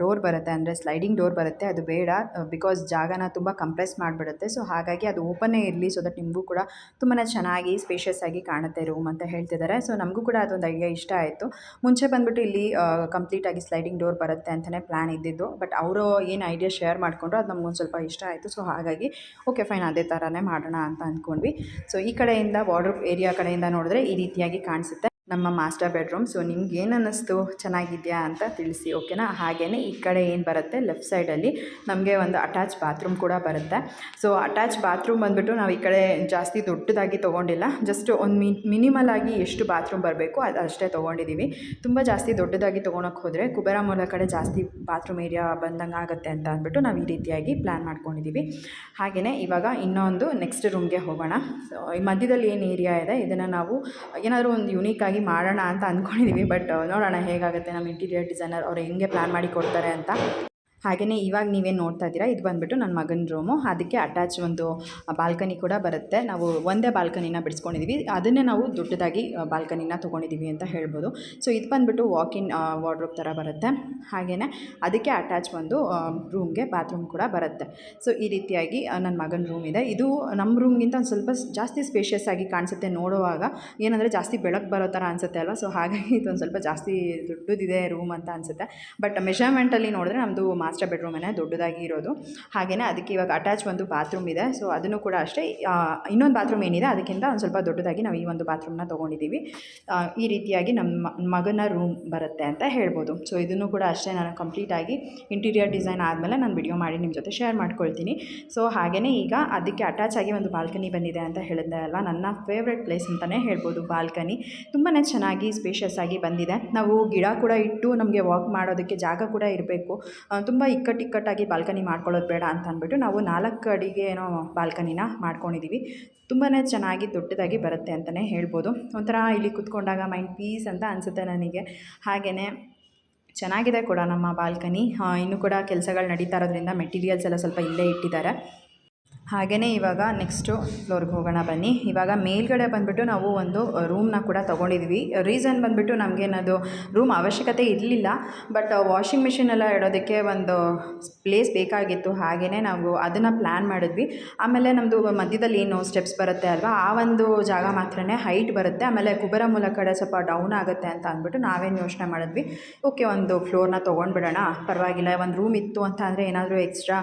ಡೋರ್ ಬರುತ್ತೆ ಅಂದರೆ ಸ್ಲೈಡಿಂಗ್ ಡೋರ್ ಬರುತ್ತೆ, ಅದು ಬೇಡ ಬಿಕಾಸ್ ಜಾಗನ ತುಂಬ ಕಂಪ್ರೆಸ್ ಮಾಡಿಬಿಡುತ್ತೆ. ಸೊ, ಹಾಗಾಗಿ ಅದು ಓಪನ್ನೇ ಇರಲಿ ಸೊ ದಟ್ ನಿಮಗೂ ಕೂಡ ತುಂಬಾ ಚೆನ್ನಾಗಿ ಸ್ಪೇಷಿಯಸ್ ಆಗಿ ಕಾಣುತ್ತೆ ರೂಮ್ ಅಂತ ಹೇಳ್ತಿದ್ದಾರೆ ಸೊ ನಮಗೂ ಕೂಡ ಅದೊಂದು ಐಡಿಯಾ ಇಷ್ಟ ಆಯಿತು. ಮುಂಚೆ ಬಂದುಬಿಟ್ಟು ಇಲ್ಲಿ ಕಂಪ್ಲೀಟಾಗಿ ಸ್ಲೈಡಿಂಗ್ ಡೋರ್ ಬರುತ್ತೆ ಅಂತಲೇ ಪ್ಲ್ಯಾನ್ ಇದ್ದಿದ್ದು ಬಟ್ ಅವರು ಏನು ಐಡಿಯಾ ಶೇರ್ ಮಾಡಿಕೊಂಡ್ರು, ಅದು ನಮಗೊಂದು ಸ್ವಲ್ಪ ಇಷ್ಟ ಆಯಿತು. ಸೊ ಹಾಗಾಗಿ ಓಕೆ ಫೈನ್ ಅದೇ ಥರನೇ ಮಾಡೋಣ ಅಂತ ಅಂದ್ಕೊಂಡ್ವಿ ಸೊ ಈ ಕಡೆಯಿಂದ ವಾರ್ಡ್ರೋಬ್ ಏರಿಯಾ ಕಡೆಯಿಂದ ನೋಡಿದ್ರೆ ಈ ರೀತಿಯಾಗಿ ಕಾಣಿಸುತ್ತೆ. ನಮ್ಮ ಮಾಸ್ಟರ್ ಬೆಡ್ರೂಮ್. ಸೊ, ನಿಮ್ಗೆ ಏನು ಅನ್ನಿಸ್ತು? ಚೆನ್ನಾಗಿದೆಯಾ ಅಂತ ತಿಳಿಸಿ, ಓಕೆನಾ? ಹಾಗೆಯೇ ಈ ಕಡೆ ಏನು ಬರುತ್ತೆ? ಲೆಫ್ಟ್ ಸೈಡಲ್ಲಿ ನಮಗೆ ಒಂದು ಅಟ್ಯಾಚ್ ಬಾತ್ರೂಮ್ ಕೂಡ ಬರುತ್ತೆ. ಸೊ, ಅಟ್ಯಾಚ್ ಬಾತ್ರೂಮ್ ಬಂದುಬಿಟ್ಟು ನಾವು ಈ ಕಡೆ ಜಾಸ್ತಿ ದೊಡ್ಡದಾಗಿ ತೊಗೊಂಡಿಲ್ಲ. ಜಸ್ಟ್ ಒಂದು ಮಿ ಮಿನಿಮಲ್ ಆಗಿ ಎಷ್ಟು ಬಾತ್ರೂಮ್ ಬರಬೇಕು ಅದು ಅಷ್ಟೇ ತೊಗೊಂಡಿದ್ದೀವಿ ತುಂಬ ಜಾಸ್ತಿ ದೊಡ್ಡದಾಗಿ ತೊಗೊಳಕ್ಕೆ ಹೋದರೆ ಕುಬೇರ ಮೂಲ ಕಡೆ ಜಾಸ್ತಿ ಬಾತ್ರೂಮ್ ಏರಿಯಾ ಬಂದಂಗೆ ಆಗುತ್ತೆ ಅಂತ ಅಂದ್ಬಿಟ್ಟು ನಾವು ಈ ರೀತಿಯಾಗಿ ಪ್ಲ್ಯಾನ್ ಮಾಡ್ಕೊಂಡಿದ್ದೀವಿ ಹಾಗೆಯೇ ಇವಾಗ ಇನ್ನೊಂದು ನೆಕ್ಸ್ಟ್ ರೂಮ್ಗೆ ಹೋಗೋಣ. ಸೊ ಈ ಮಧ್ಯದಲ್ಲಿ ಏನು ಏರಿಯಾ ಇದೆ? ಇದನ್ನು ನಾವು ಏನಾದರೂ ಒಂದು ಯುನೀಕಾಗಿ ಮಾಡೋಣ ಅಂತ ಅಂದ್ಕೊಂಡಿದ್ದೀವಿ ಬಟ್, ನೋಡೋಣ ಹೇಗಾಗುತ್ತೆ, ನಮ್ಮ ಇಂಟೀರಿಯರ್ ಡಿಸೈನರ್ ಅವ್ರು ಹೆಂಗೆ ಪ್ಲ್ಯಾನ್ ಮಾಡಿ ಕೊಡ್ತಾರೆ ಅಂತ. ಹಾಗೆಯೇ ಇವಾಗ ನೀವೇನು ನೋಡ್ತಾ ಇದ್ದೀರಾ? ಇದು ಬಂದುಬಿಟ್ಟು ನನ್ನ ಮಗನ ರೂಮು ಅದಕ್ಕೆ ಅಟ್ಯಾಚ್ ಒಂದು ಬಾಲ್ಕನಿ ಕೂಡ ಬರುತ್ತೆ. ನಾವು ಒಂದೇ ಬಾಲ್ಕನಿನ ಬಿಡಿಸ್ಕೊಂಡಿದ್ದೀವಿ ಅದನ್ನೇ ನಾವು ದೊಡ್ಡದಾಗಿ ಬಾಲ್ಕನಿನ ತೊಗೊಂಡಿದ್ದೀವಿ ಅಂತ ಹೇಳ್ಬೋದು. ಸೊ ಇದು ಬಂದುಬಿಟ್ಟು ವಾಕಿನ್ ವಾರ್ಡ್ರೋಬ್ ಥರ ಬರುತ್ತೆ. ಹಾಗೆಯೇ ಅದಕ್ಕೆ ಅಟ್ಯಾಚ್ ಒಂದು ರೂಮ್ಗೆ ಬಾತ್ರೂಮ್ ಕೂಡ ಬರುತ್ತೆ. ಸೊ ಈ ರೀತಿಯಾಗಿ ನನ್ನ ಮಗನ ರೂಮ್ ಇದೆ. ಇದು ನಮ್ಮ ರೂಮ್ಗಿಂತ ಒಂದು ಸ್ವಲ್ಪ ಜಾಸ್ತಿ ಸ್ಪೇಷಿಯಸ್ ಆಗಿ ಕಾಣಿಸುತ್ತೆ ನೋಡುವಾಗ. ಏನಂದರೆ ಜಾಸ್ತಿ ಬೆಳಕು ಬರೋ ಥರ ಅನಿಸುತ್ತೆ ಅಲ್ವಾ? ಸೊ ಹಾಗಾಗಿ ಇದೊಂದು ಸ್ವಲ್ಪ ಜಾಸ್ತಿ ದೊಡ್ಡದಿದೆ ರೂಮ್ ಅಂತ ಅನಿಸುತ್ತೆ. ಬಟ್ ಮೆಷರ್ಮೆಂಟಲ್ಲಿ ನೋಡಿದ್ರೆ ನಮ್ಮದು ಮಾಸ್ಟರ್ ಬೆಡ್ರೂಮೇ ದೊಡ್ಡದಾಗಿ ಇರೋದು. ಹಾಗೆಯೇ ಅದಕ್ಕೆ ಇವಾಗ ಅಟ್ಯಾಚ್ ಒಂದು ಬಾತ್ರೂಮ್ ಇದೆ. ಸೊ ಅದನ್ನು ಕೂಡ ಅಷ್ಟೇ ಇನ್ನೊಂದು ಬಾತ್ರೂಮ್ ಏನಿದೆ, ಅದಕ್ಕಿಂತ ಒಂದು ಸ್ವಲ್ಪ ದೊಡ್ಡದಾಗಿ ನಾವು ಈ ಒಂದು ಬಾತ್ರೂಮ್ನ ತೊಗೊಂಡಿದ್ದೀವಿ. ಈ ರೀತಿಯಾಗಿ ನಮ್ಮ ಮಗನ ರೂಮ್ ಬರುತ್ತೆ ಅಂತ ಹೇಳ್ಬೋದು. ಸೊ ಇದನ್ನು ಕೂಡ ಅಷ್ಟೇ ನಾನು ಕಂಪ್ಲೀಟಾಗಿ ಇಂಟೀರಿಯರ್ ಡಿಸೈನ್ ಆದಮೇಲೆ ನಾನು ವಿಡಿಯೋ ಮಾಡಿ ನಿಮ್ಮ ಜೊತೆ ಶೇರ್ ಮಾಡ್ಕೊಳ್ತೀನಿ. ಸೊ ಹಾಗೆಯೇ ಈಗ ಅದಕ್ಕೆ ಅಟ್ಯಾಚ್ ಆಗಿ ಒಂದು ಬಾಲ್ಕನಿ ಬಂದಿದೆ ಅಂತ ಹೇಳಿದ್ದೆ ಅಲ್ಲ ನನ್ನ ಫೇವ್ರೆಟ್ ಪ್ಲೇಸ್ ಅಂತಲೇ ಹೇಳ್ಬೋದು ಬಾಲ್ಕನಿ ತುಂಬಾ ಚೆನ್ನಾಗಿ ಸ್ಪೇಷಿಯಸ್ ಆಗಿ ಬಂದಿದೆ. ನಾವು ಗಿಡ ಕೂಡ ಇಟ್ಟು ನಮಗೆ ವಾಕ್ ಮಾಡೋದಕ್ಕೆ ಜಾಗ ಕೂಡ ಇರಬೇಕು. ತುಂಬ ಇಕ್ಕಟ್ಟು ಇಕ್ಕಟ್ಟಾಗಿ ಬಾಲ್ಕನಿ ಮಾಡ್ಕೊಳ್ಳೋದು ಬೇಡ ಅಂತ ಅಂದ್ಬಿಟ್ಟು ನಾವು ನಾಲ್ಕು ಅಡಿಗೆ ಏನೋ ಬಾಲ್ಕನಿನ ಮಾಡ್ಕೊಂಡಿದ್ದೀವಿ. ತುಂಬಾ ಚೆನ್ನಾಗಿ ದೊಡ್ಡದಾಗಿ ಬರುತ್ತೆ ಅಂತಲೇ ಹೇಳ್ಬೋದು. ಒಂಥರ ಇಲ್ಲಿ ಕುತ್ಕೊಂಡಾಗ ಮೈಂಡ್ ಪೀಸ್ ಅಂತ ಅನಿಸುತ್ತೆ ನನಗೆ. ಹಾಗೆಯೇ ಚೆನ್ನಾಗಿದೆ ಕೂಡ ನಮ್ಮ ಬಾಲ್ಕನಿ. ಇನ್ನೂ ಕೂಡ ಕೆಲಸಗಳು ನಡೀತಾ ಇರೋದ್ರಿಂದ ಮೆಟೀರಿಯಲ್ಸ್ ಎಲ್ಲ ಸ್ವಲ್ಪ ಇಲ್ಲೇ ಇಟ್ಟಿದ್ದಾರೆ. ಹಾಗೆಯೇ ಇವಾಗ ನೆಕ್ಸ್ಟು ಫ್ಲೋರ್ಗೆ ಹೋಗೋಣ ಬನ್ನಿ. ಇವಾಗ ಮೇಲ್ಗಡೆ ಬಂದುಬಿಟ್ಟು ನಾವು ಒಂದು ರೂಮ್ನ ಕೂಡ ತೊಗೊಂಡಿದ್ವಿ. ರೀಸನ್ ಬಂದುಬಿಟ್ಟು ನಮಗೇನದು ರೂಮ್ ಅವಶ್ಯಕತೆ ಇರಲಿಲ್ಲ. ಬಟ್ ವಾಷಿಂಗ್ ಮಿಷಿನ್ ಎಲ್ಲ ಇಡೋದಕ್ಕೆ ಒಂದು ಪ್ಲೇಸ್ ಬೇಕಾಗಿತ್ತು. ಹಾಗೆಯೇ ನಾವು ಅದನ್ನು ಪ್ಲ್ಯಾನ್ ಮಾಡಿದ್ವಿ. ಆಮೇಲೆ ನಮ್ಮದು ಮಧ್ಯದಲ್ಲಿ ಏನು ಸ್ಟೆಪ್ಸ್ ಬರುತ್ತೆ ಅಲ್ವಾ? ಆ ಒಂದು ಜಾಗ ಮಾತ್ರನೇ ಹೈಟ್ ಬರುತ್ತೆ. ಆಮೇಲೆ ಕುಬರ ಮೂಲ ಕಡೆ ಸ್ವಲ್ಪ ಡೌನ್ ಆಗುತ್ತೆ ಅಂತ ಅಂದ್ಬಿಟ್ಟು ನಾವೇನು ಯೋಚನೆ ಮಾಡಿದ್ವಿ. ಓಕೆ, ಒಂದು ಫ್ಲೋರ್ನ ತೊಗೊಂಡ್ಬಿಡೋಣ. ಪರವಾಗಿಲ್ಲ, ಒಂದು ರೂಮ್ ಇತ್ತು ಅಂತ ಅಂದರೆ ಏನಾದರೂ ಎಕ್ಸ್ಟ್ರಾ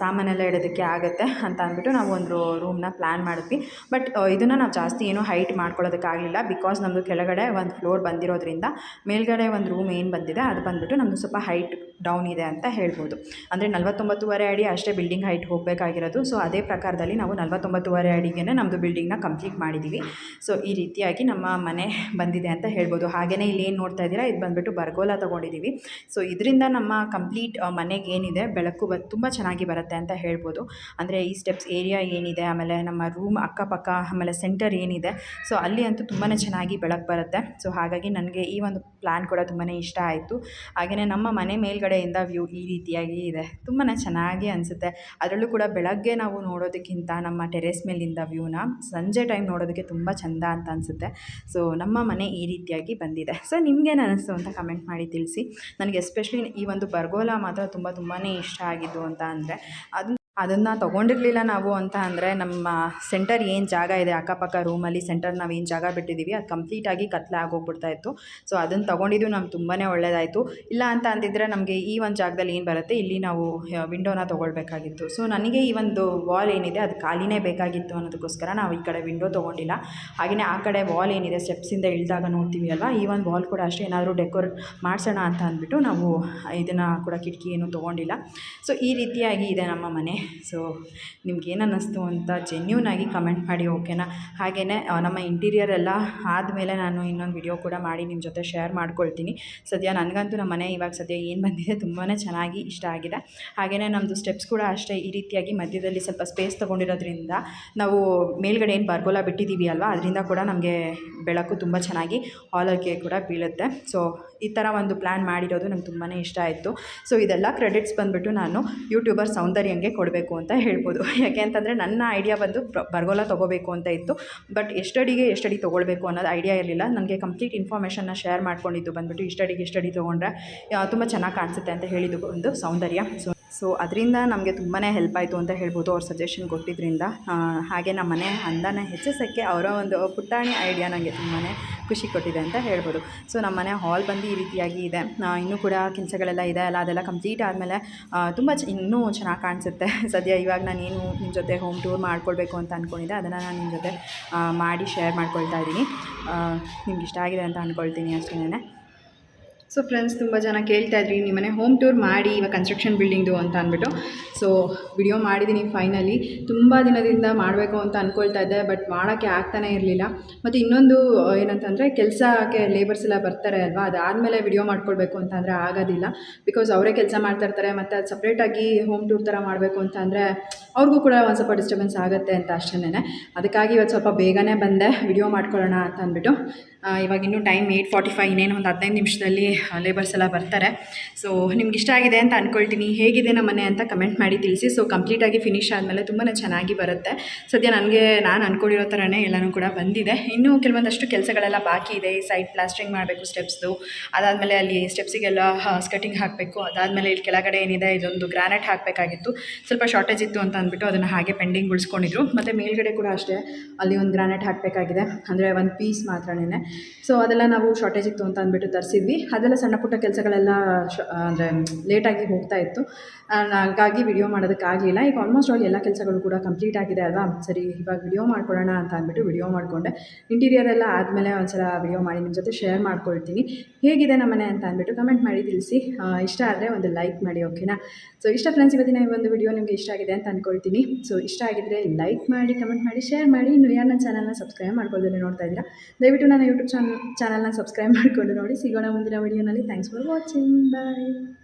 ಸಾಮಾನೆಲ್ಲ ಇಡೋದಕ್ಕೆ ಆಗುತ್ತೆ. ಅಂತ ಅಂದ್ಬಿಟ್ಟು ನಾವು ಒಂದು ರೂಮ್ನ ಪ್ಲ್ಯಾನ್ ಮಾಡಿದ್ವಿ. ಬಟ್ ಇದನ್ನು ನಾವು ಜಾಸ್ತಿ ಏನೂ ಹೈಟ್ ಮಾಡ್ಕೊಳ್ಳೋದಕ್ಕಾಗಲಿಲ್ಲ ಬಿಕಾಸ್ ನಮ್ಮದು ಕೆಳಗಡೆ ಒಂದು ಫ್ಲೋರ್ ಬಂದಿರೋದ್ರಿಂದ ಮೇಲ್ಗಡೆ ಒಂದು ರೂಮ್ ಏನು ಬಂದಿದೆ ಅದು ಬಂದುಬಿಟ್ಟು ನಮ್ಮದು ಸ್ವಲ್ಪ ಹೈಟ್ ಡೌನ್ ಇದೆ ಅಂತ ಹೇಳ್ಬೋದು. ಅಂದರೆ ನಲ್ವತ್ತೊಂಬತ್ತುವರೆ ಅಡಿ ಅಷ್ಟೇ ಬಿಲ್ಡಿಂಗ್ ಹೈಟ್ ಹೋಗಬೇಕಾಗಿರೋದು. ಸೊ ಅದೇ ಪ್ರಕಾರದಲ್ಲಿ ನಾವು ನಲ್ವತ್ತೊಂಬತ್ತುವರೆ ಅಡಿಗೆ ನಮ್ಮದು ಬಿಲ್ಡಿಂಗ್ನ ಕಂಪ್ಲೀಟ್ ಮಾಡಿದ್ದೀವಿ ಸೊ ಈ ರೀತಿಯಾಗಿ ನಮ್ಮ ಮನೆ ಬಂದಿದೆ ಅಂತ ಹೇಳ್ಬೋದು. ಹಾಗೆಯೇ ಇಲ್ಲಿ ಏನು ನೋಡ್ತಾ ಇದ್ದೀರಾ? ಇದು ಬಂದುಬಿಟ್ಟು ಬರ್ಗೋಲ ತೊಗೊಂಡಿದ್ದೀವಿ ಸೊ ಇದರಿಂದ ನಮ್ಮ ಕಂಪ್ಲೀಟ್ ಮನೆಗೆ ಏನಿದೆ? ಬೆಳಕು ಬ, ತುಂಬ ಚೆನ್ನಾಗಿ ಬರುತ್ತೆ ಅಂತ ಹೇಳ್ಬೋದು. ಅಂದರೆ ಈ ಸ್ಟೆಪ್ಸ್ ಏರಿಯಾ ಏನಿದೆ? ಆಮೇಲೆ ನಮ್ಮ ರೂಮ್ ಅಕ್ಕಪಕ್ಕ, ಆಮೇಲೆ ಸೆಂಟರ್ ಏನಿದೆ? ಸೊ ಅಲ್ಲಿ ಅಂತೂ ತುಂಬಾ ಚೆನ್ನಾಗಿ ಬೆಳಕು ಬರುತ್ತೆ. ಸೊ ಹಾಗಾಗಿ ನನಗೆ ಈ ಒಂದು ಪ್ಲ್ಯಾನ್ ಕೂಡ ತುಂಬಾ ಇಷ್ಟ ಆಯಿತು. ಹಾಗೆಯೇ ನಮ್ಮ ಮನೆ ಮೇಲ್ಗಡೆಯಿಂದ ವ್ಯೂ ಈ ರೀತಿಯಾಗಿ ಇದೆ. ತುಂಬಾ ಚೆನ್ನಾಗಿ ಅನಿಸುತ್ತೆ. ಅದರಲ್ಲೂ ಕೂಡ ಬೆಳಗ್ಗೆ ನಾವು ನೋಡೋದಕ್ಕಿಂತ ನಮ್ಮ ಟೆರೆಸ್ ಮೇಲಿಂದ ವ್ಯೂನ ಸಂಜೆ ಟೈಮ್ ನೋಡೋದಕ್ಕೆ ತುಂಬ ಚೆಂದ ಅಂತ ಅನಿಸುತ್ತೆ. ಸೊ, ನಮ್ಮ ಮನೆ ಈ ರೀತಿಯಾಗಿ ಬಂದಿದೆ. ಸೊ, ನಿಮ್ಗೇನು ಅನಿಸ್ತು ಅಂತ ಕಮೆಂಟ್ ಮಾಡಿ ತಿಳಿಸಿ. ನನಗೆ ಎಸ್ಪೆಷಲಿ ಈ ಒಂದು ಬರ್ಗೋಲ ಮಾತ್ರ ತುಂಬ ತುಂಬಾ ಇಷ್ಟ ಆಗಿದ್ದು ಅಂತ ಅಂದರೆ ಅದು ಅದನ್ನು ತೊಗೊಂಡಿರಲಿಲ್ಲ ನಾವು ಅಂತ ಅಂದರೆ ನಮ್ಮ ಸೆಂಟರ್ ಏನು ಜಾಗ ಇದೆ, ಅಕ್ಕಪಕ್ಕ ರೂಮಲ್ಲಿ ಸೆಂಟರ್ ನಾವು ಏನು ಜಾಗ ಬಿಟ್ಟಿದ್ದೀವಿ ಅದು ಕಂಪ್ಲೀಟಾಗಿ ಕತ್ಲೆ ಆಗೋಗ್ಬಿಡ್ತಾ ಇತ್ತು. ಸೊ ಅದನ್ನು ತೊಗೊಂಡಿದ್ದು ನಮ್ಗೆ ತುಂಬಾ ಒಳ್ಳೆಯದಾಯಿತು ಇಲ್ಲ ಅಂತ ಅಂದಿದ್ರೆ ನಮಗೆ ಈ ಒಂದು ಜಾಗದಲ್ಲಿ ಏನು ಬರುತ್ತೆ, ಇಲ್ಲಿ ನಾವು ವಿಂಡೋನ ತೊಗೊಳ್ಬೇಕಾಗಿತ್ತು. ಸೊ ನನಗೆ ಈ ಒಂದು ವಾಲ್ ಏನಿದೆ, ಅದು ಖಾಲಿನೇ ಬೇಕಾಗಿತ್ತು ಅನ್ನೋದಕ್ಕೋಸ್ಕರ ನಾವು ಈ ಕಡೆ ವಿಂಡೋ ತೊಗೊಂಡಿಲ್ಲ. ಹಾಗೆಯೇ ಆ ಕಡೆ ವಾಲ್ ಏನಿದೆ ಸ್ಟೆಪ್ಸಿಂದ ಇಳಿದಾಗ ನೋಡ್ತೀವಿ ಅಲ್ವಾ, ಈ ಒಂದು ವಾಲ್ ಕೂಡ ಅಷ್ಟೇ ಏನಾದರೂ ಡೆಕೋರೇಟ್ ಮಾಡಿಸೋಣ ಅಂತ ಅಂದ್ಬಿಟ್ಟು ನಾವು ಇದನ್ನು ಕೂಡ ಕಿಟಕಿ ಏನು ತೊಗೊಂಡಿಲ್ಲ. ಸೊ ಈ ರೀತಿಯಾಗಿ ಇದೆ ನಮ್ಮ ಮನೆ. ಸೊ ನಿಮ್ಗೆ ಏನು ಅನ್ನಿಸ್ತು ಅಂತ ಜೆನ್ಯೂನ್ ಆಗಿ ಕಮೆಂಟ್ ಮಾಡಿ ಓಕೆನಾ ಹಾಗೇ ನಮ್ಮ ಇಂಟೀರಿಯರ್ ಎಲ್ಲ ಆದಮೇಲೆ ನಾನು ಇನ್ನೊಂದು ವಿಡಿಯೋ ಕೂಡ ಮಾಡಿ ನಿಮ್ಮ ಜೊತೆ ಶೇರ್ ಮಾಡ್ಕೊಳ್ತೀನಿ. ಸದ್ಯ ನನಗಂತೂ ನಮ್ಮ ಮನೆ ಇವಾಗ ಸದ್ಯ ಏನು ಬಂದಿದೆ ತುಂಬಾ ಚೆನ್ನಾಗಿ ಇಷ್ಟ ಆಗಿದೆ. ಹಾಗೆಯೇ ನಮ್ಮದು ಸ್ಟೆಪ್ಸ್ ಕೂಡ ಅಷ್ಟೇ ಈ ರೀತಿಯಾಗಿ ಮಧ್ಯದಲ್ಲಿ ಸ್ವಲ್ಪ ಸ್ಪೇಸ್ ತೊಗೊಂಡಿರೋದ್ರಿಂದ ನಾವು ಮೇಲ್ಗಡೆ ಏನು ಬರ್ಗೋಲ ಬಿಟ್ಟಿದ್ದೀವಿ ಅಲ್ವಾ? ಅದರಿಂದ ಕೂಡ ನಮಗೆ ಬೆಳಕು ತುಂಬ ಚೆನ್ನಾಗಿ ಹಾಲಕ್ಕೆ ಕೂಡ ಬೀಳುತ್ತೆ. ಸೊ ಈ ಥರ ಒಂದು ಪ್ಲ್ಯಾನ್ ಮಾಡಿರೋದು ನಂಗೆ ತುಂಬಾ ಇಷ್ಟ ಆಯಿತು. ಸೊ ಇದೆಲ್ಲ ಕ್ರೆಡಿಟ್ಸ್ ಬಂದುಬಿಟ್ಟು ನಾನು ಯೂಟ್ಯೂಬರ್ ಸೌಂದರ್ಯಂಗೆ ಕೊಡಬೇಕು. ಅಂತ ಹೇಳ್ಬೋದು. ಯಾಕೆ ಅಂತಂದರೆ ನನ್ನ ಐಡಿಯಾ ಬಂದು ಬರಗೋಲ ಬರ್ಗೋಲ ತೊಗೋಬೇಕು ಅಂತ ಇತ್ತು. ಬಟ್ ಎಷ್ಟಡಿಗೆ ಎಷ್ಟಡಿ ತೊಗೊಳ್ಬೇಕು ಅನ್ನೋದು ಐಡಿಯಾ ಇರಲಿಲ್ಲ. ನನಗೆ ಕಂಪ್ಲೀಟ್ ಇನ್ಫಾರ್ಮೇಷನ್ನ ಶೇರ್ ಮಾಡ್ಕೊಂಡಿದ್ದು ಬಂದುಬಿಟ್ಟು ಇಷ್ಟಡಿಗೆ ಎಷ್ಟಡಿ ತೊಗೊಂಡ್ರೆ ತುಂಬ ಚೆನ್ನಾಗಿ ಕಾಣಿಸುತ್ತೆ ಅಂತ ಹೇಳಿದ್ದು ಒಂದು ಸೌಂದರ್ಯ. ಸೊ ಸೊ ಅದರಿಂದ ನಮಗೆ ತುಂಬಾ ಹೆಲ್ಪ್ ಆಯಿತು ಅಂತ ಹೇಳ್ಬೋದು ಅವ್ರ ಸಜೆಷನ್ ಕೊಟ್ಟಿದ್ದರಿಂದ ಹಾಗೆ ನಮ್ಮ ಮನೆ ಅಂದನ ಹೆಚ್ಚಿಸೋಕ್ಕೆ ಅವರ ಒಂದು ಪುಟಾಣಿ ಐಡಿಯಾ ನನಗೆ ತುಂಬಾ ಖುಷಿ ಕೊಟ್ಟಿದೆ ಅಂತ ಹೇಳ್ಬೋದು. ಸೊ ನಮ್ಮ ಮನೆ ಹಾಲ್ ಬಂದು ಈ ರೀತಿಯಾಗಿ ಇದೆ. ಇನ್ನೂ ಕೂಡ ಕೆಲಸಗಳೆಲ್ಲ ಇದೆ ಅಲ್ಲ, ಅದೆಲ್ಲ ಕಂಪ್ಲೀಟ್ ಆದಮೇಲೆ ತುಂಬ ಚ, ಇನ್ನೂ ಚೆನ್ನಾಗಿ ಕಾಣಿಸುತ್ತೆ. ಸದ್ಯ ಇವಾಗ ನಾನೇನು ನಿಮ್ಮ ಜೊತೆ ಹೋಮ್ ಟೂರ್ ಮಾಡ್ಕೊಳ್ಬೇಕು ಅಂತ ಅಂದ್ಕೊಂಡಿದ್ದೆ ಅದನ್ನು ನಾನು ನಿಮ್ಮ ಜೊತೆ ಮಾಡಿ ಶೇರ್ ಮಾಡ್ಕೊಳ್ತಾ ಇದ್ದೀನಿ. ನಿಮ್ಗೆ ಇಷ್ಟ ಆಗಿದೆ ಅಂತ ಅಂದ್ಕೊಳ್ತೀನಿ ಅಷ್ಟೇ ಸೊ ಫ್ರೆಂಡ್ಸ್ ತುಂಬ ಜನ ಕೇಳ್ತಾ ಇದ್ರಿ ನಿಮ್ಮನೆ ಹೋಮ್ ಟೂರ್ ಮಾಡಿ, ಇವಾಗ ಕನ್ಸ್ಟ್ರಕ್ಷನ್ ಬಿಲ್ಡಿಂಗ್ದು ಅಂತ ಅಂದ್ಬಿಟ್ಟು. ಸೊ ವಿಡಿಯೋ ಮಾಡಿದ್ದೀನಿ ಫೈನಲಿ ತುಂಬ ದಿನದಿಂದ ಮಾಡಬೇಕು ಅಂತ ಅಂದ್ಕೊಳ್ತಾ ಇದ್ದೆ ಬಟ್ ಮಾಡೋಕ್ಕೆ ಆಗ್ತಾನೇ ಇರಲಿಲ್ಲ. ಮತ್ತು ಇನ್ನೊಂದು ಏನಂತಂದರೆ ಕೆಲಸಕ್ಕೆ ಲೇಬರ್ಸ್ ಎಲ್ಲ ಬರ್ತಾರೆ ಅಲ್ವಾ? ಅದಾದಮೇಲೆ ವಿಡಿಯೋ ಮಾಡ್ಕೊಳ್ಬೇಕು ಅಂತಂದರೆ ಆಗೋದಿಲ್ಲ. ಬಿಕಾಸ್ ಅವರೇ ಕೆಲಸ ಮಾಡ್ತಾ ಇರ್ತಾರೆ, ಮತ್ತು ಅದು ಸಪ್ರೇಟಾಗಿ ಹೋಮ್ ಟೂರ್ ಥರ ಮಾಡಬೇಕು ಅಂತಂದರೆ ಅವ್ರಿಗೂ ಕೂಡ ಒಂದು ಸ್ವಲ್ಪ ಡಿಸ್ಟರ್ಬೆನ್ಸ್ ಆಗುತ್ತೆ ಅಂತ ಅಷ್ಟೇ ಅದಕ್ಕಾಗಿ ಇವತ್ತು ಸ್ವಲ್ಪ ಬೇಗನೆ ಬಂದೆ ವಿಡಿಯೋ ಮಾಡ್ಕೊಳ್ಳೋಣ ಅಂತ ಅಂದ್ಬಿಟ್ಟು. ಇವಾಗ ಇನ್ನೂ ಟೈಮ್ ಏಯ್ಟ್ ಫಾರ್ಟಿ ಫೈವ್ ಇನ್ನೇನು ಒಂದು ಹದಿನೈದು ನಿಮಿಷದಲ್ಲಿ ಲೇಬರ್ಸ್ ಎಲ್ಲ ಬರ್ತಾರೆ. ಸೊ ನಿಮ್ಗೆ ಇಷ್ಟ ಆಗಿದೆ ಅಂತ ಅಂದ್ಕೊಳ್ತೀನಿ ಹೇಗಿದೆ ನಮ್ಮ ಮನೆ ಅಂತ ಕಮೆಂಟ್ ಮಾಡಿ. ತಿಳಿಸಿ. ಸೊ ಕಂಪ್ಲೀಟಾಗಿ ಫಿನಿಶ್ ಆದಮೇಲೆ ತುಂಬಾ ಚೆನ್ನಾಗಿ ಬರುತ್ತೆ. ಸದ್ಯ ನನಗೆ, ನಾನು ಅಂದ್ಕೊಂಡಿರೋ ಥರನೇ ಎಲ್ಲನೂ ಕೂಡ ಬಂದಿದೆ. ಇನ್ನೂ ಕೆಲವೊಂದಷ್ಟು ಕೆಲಸಗಳೆಲ್ಲ ಬಾಕಿ ಇದೆ. ಈ ಸೈಡ್ ಪ್ಲಾಸ್ಟ್ರಿಂಗ್ ಮಾಡಬೇಕು ಸ್ಟೆಪ್ಸ್ದು ಅದಾದಮೇಲೆ ಅಲ್ಲಿ ಸ್ಟೆಪ್ಸಿಗೆಲ್ಲ ಸ್ಕಟಿಂಗ್ ಹಾಕಬೇಕು. ಅದಾದಮೇಲೆ ಇಲ್ಲಿ ಕೆಳಗಡೆ ಏನಿದೆ, ಇದೊಂದು ಗ್ರಾನೈಟ್ ಹಾಕಬೇಕಾಗಿತ್ತು. ಸ್ವಲ್ಪ ಶಾರ್ಟೇಜ್ ಇತ್ತು ಅಂತ ಅಂದ್ಬಿಟ್ಟು ಅದನ್ನು ಹಾಗೆ ಪೆಂಡಿಂಗ್ ಉಳಿಸ್ಕೊಂಡಿದ್ರು. ಮತ್ತು ಮೇಲ್ಗಡೆ ಕೂಡ ಅಷ್ಟೇ ಅಲ್ಲಿ ಒಂದು ಗ್ರಾನೈಟ್ ಹಾಕಬೇಕಾಗಿದೆ. ಅಂದರೆ ಒಂದು ಪೀಸ್ ಮಾತ್ರನೇ ಸೊ ಅದೆಲ್ಲ ನಾವು ಶಾರ್ಟೇಜ್ ಇತ್ತು ಅಂತ ಅಂದ್ಬಿಟ್ಟು ತರಿಸಿದ್ವಿ. ಅದೆಲ್ಲ ಸಣ್ಣ ಪುಟ್ಟ ಕೆಲಸಗಳೆಲ್ಲ ಅಂದರೆ ಲೇಟಾಗಿ ಹೋಗ್ತಾ ಇತ್ತು. ಹಾಗಾಗಿ ವಿಡಿಯೋ ಮಾಡೋದಕ್ಕಾಗಲಿಲ್ಲ ಈಗ ಆಲ್ಮೋಸ್ಟ್ ಆಲ್ ಎಲ್ಲ ಕೆಲಸಗಳು ಕೂಡ ಕಂಪ್ಲೀಟ್ ಆಗಿದೆ ಅಲ್ವಾ? ಸರಿ, ಇವಾಗ ವಿಡಿಯೋ ಮಾಡ್ಕೊಳ್ಳೋಣ ಅಂತ ಅಂದ್ಬಿಟ್ಟು ವಿಡಿಯೋ ಮಾಡಿಕೊಂಡೆ. ಇಂಟೀರಿಯರ್ ಎಲ್ಲ ಆದಮೇಲೆ ಒಂದ್ಸಲ ವಿಡಿಯೋ ಮಾಡಿ ನಿಮ್ಮ ಜೊತೆ ಶೇರ್ ಮಾಡ್ಕೊಳ್ತೀನಿ. ಹೇಗಿದೆ ನಮ್ಮನೆ ಅಂತ ಅಂದ್ಬಿಟ್ಟು ಕಮೆಂಟ್ ಮಾಡಿ ತಿಳಿಸಿ. ಇಷ್ಟ ಆದರೆ ಒಂದು ಲೈಕ್ ಮಾಡಿ ಓಕೆನಾ ಸೊ ಇಷ್ಟ ಫ್ರೆಂಡ್ಸ್ ಇವತ್ತಿನ ಈ ಒಂದು ವಿಡಿಯೋ ನಿಮಗೆ ಇಷ್ಟ ಆಗಿದೆ ಅಂತ ಅಂದ್ಕೊಳ್ತೀನಿ ಸೊ ಇಷ್ಟ ಆಗಿದ್ರೆ ಲೈಕ್ ಮಾಡಿ ಕಮೆಂಟ್ ಮಾಡಿ ಶೇರ್ ಮಾಡಿ. ಇನ್ನು ಯಾರು ನನ್ನ ಚಾನಲ್ನ ಸಬ್ಸ್ಕ್ರೈಬ್ ಮಾಡ್ಕೊಳ್ದೇ ನೋಡ್ತಾ ಇದ್ದೀರಾ? ದಯವಿಟ್ಟು ನನ್ನ ಯೂಟ್ಯೂಬ್ ಚಾನಲ್ ಚಾನಲ್ನ ಸಬ್ಸ್ಕ್ರೈಬ್ ಮಾಡಿಕೊಂಡು ನೋಡಿ. ಸಿಗೋಣ ಮುಂದಿನ ವಿಡಿಯೋನಲ್ಲಿ ಥ್ಯಾಂಕ್ಸ್ ಫಾರ್ ವಾಚಿಂಗ್ ಬಾಯ್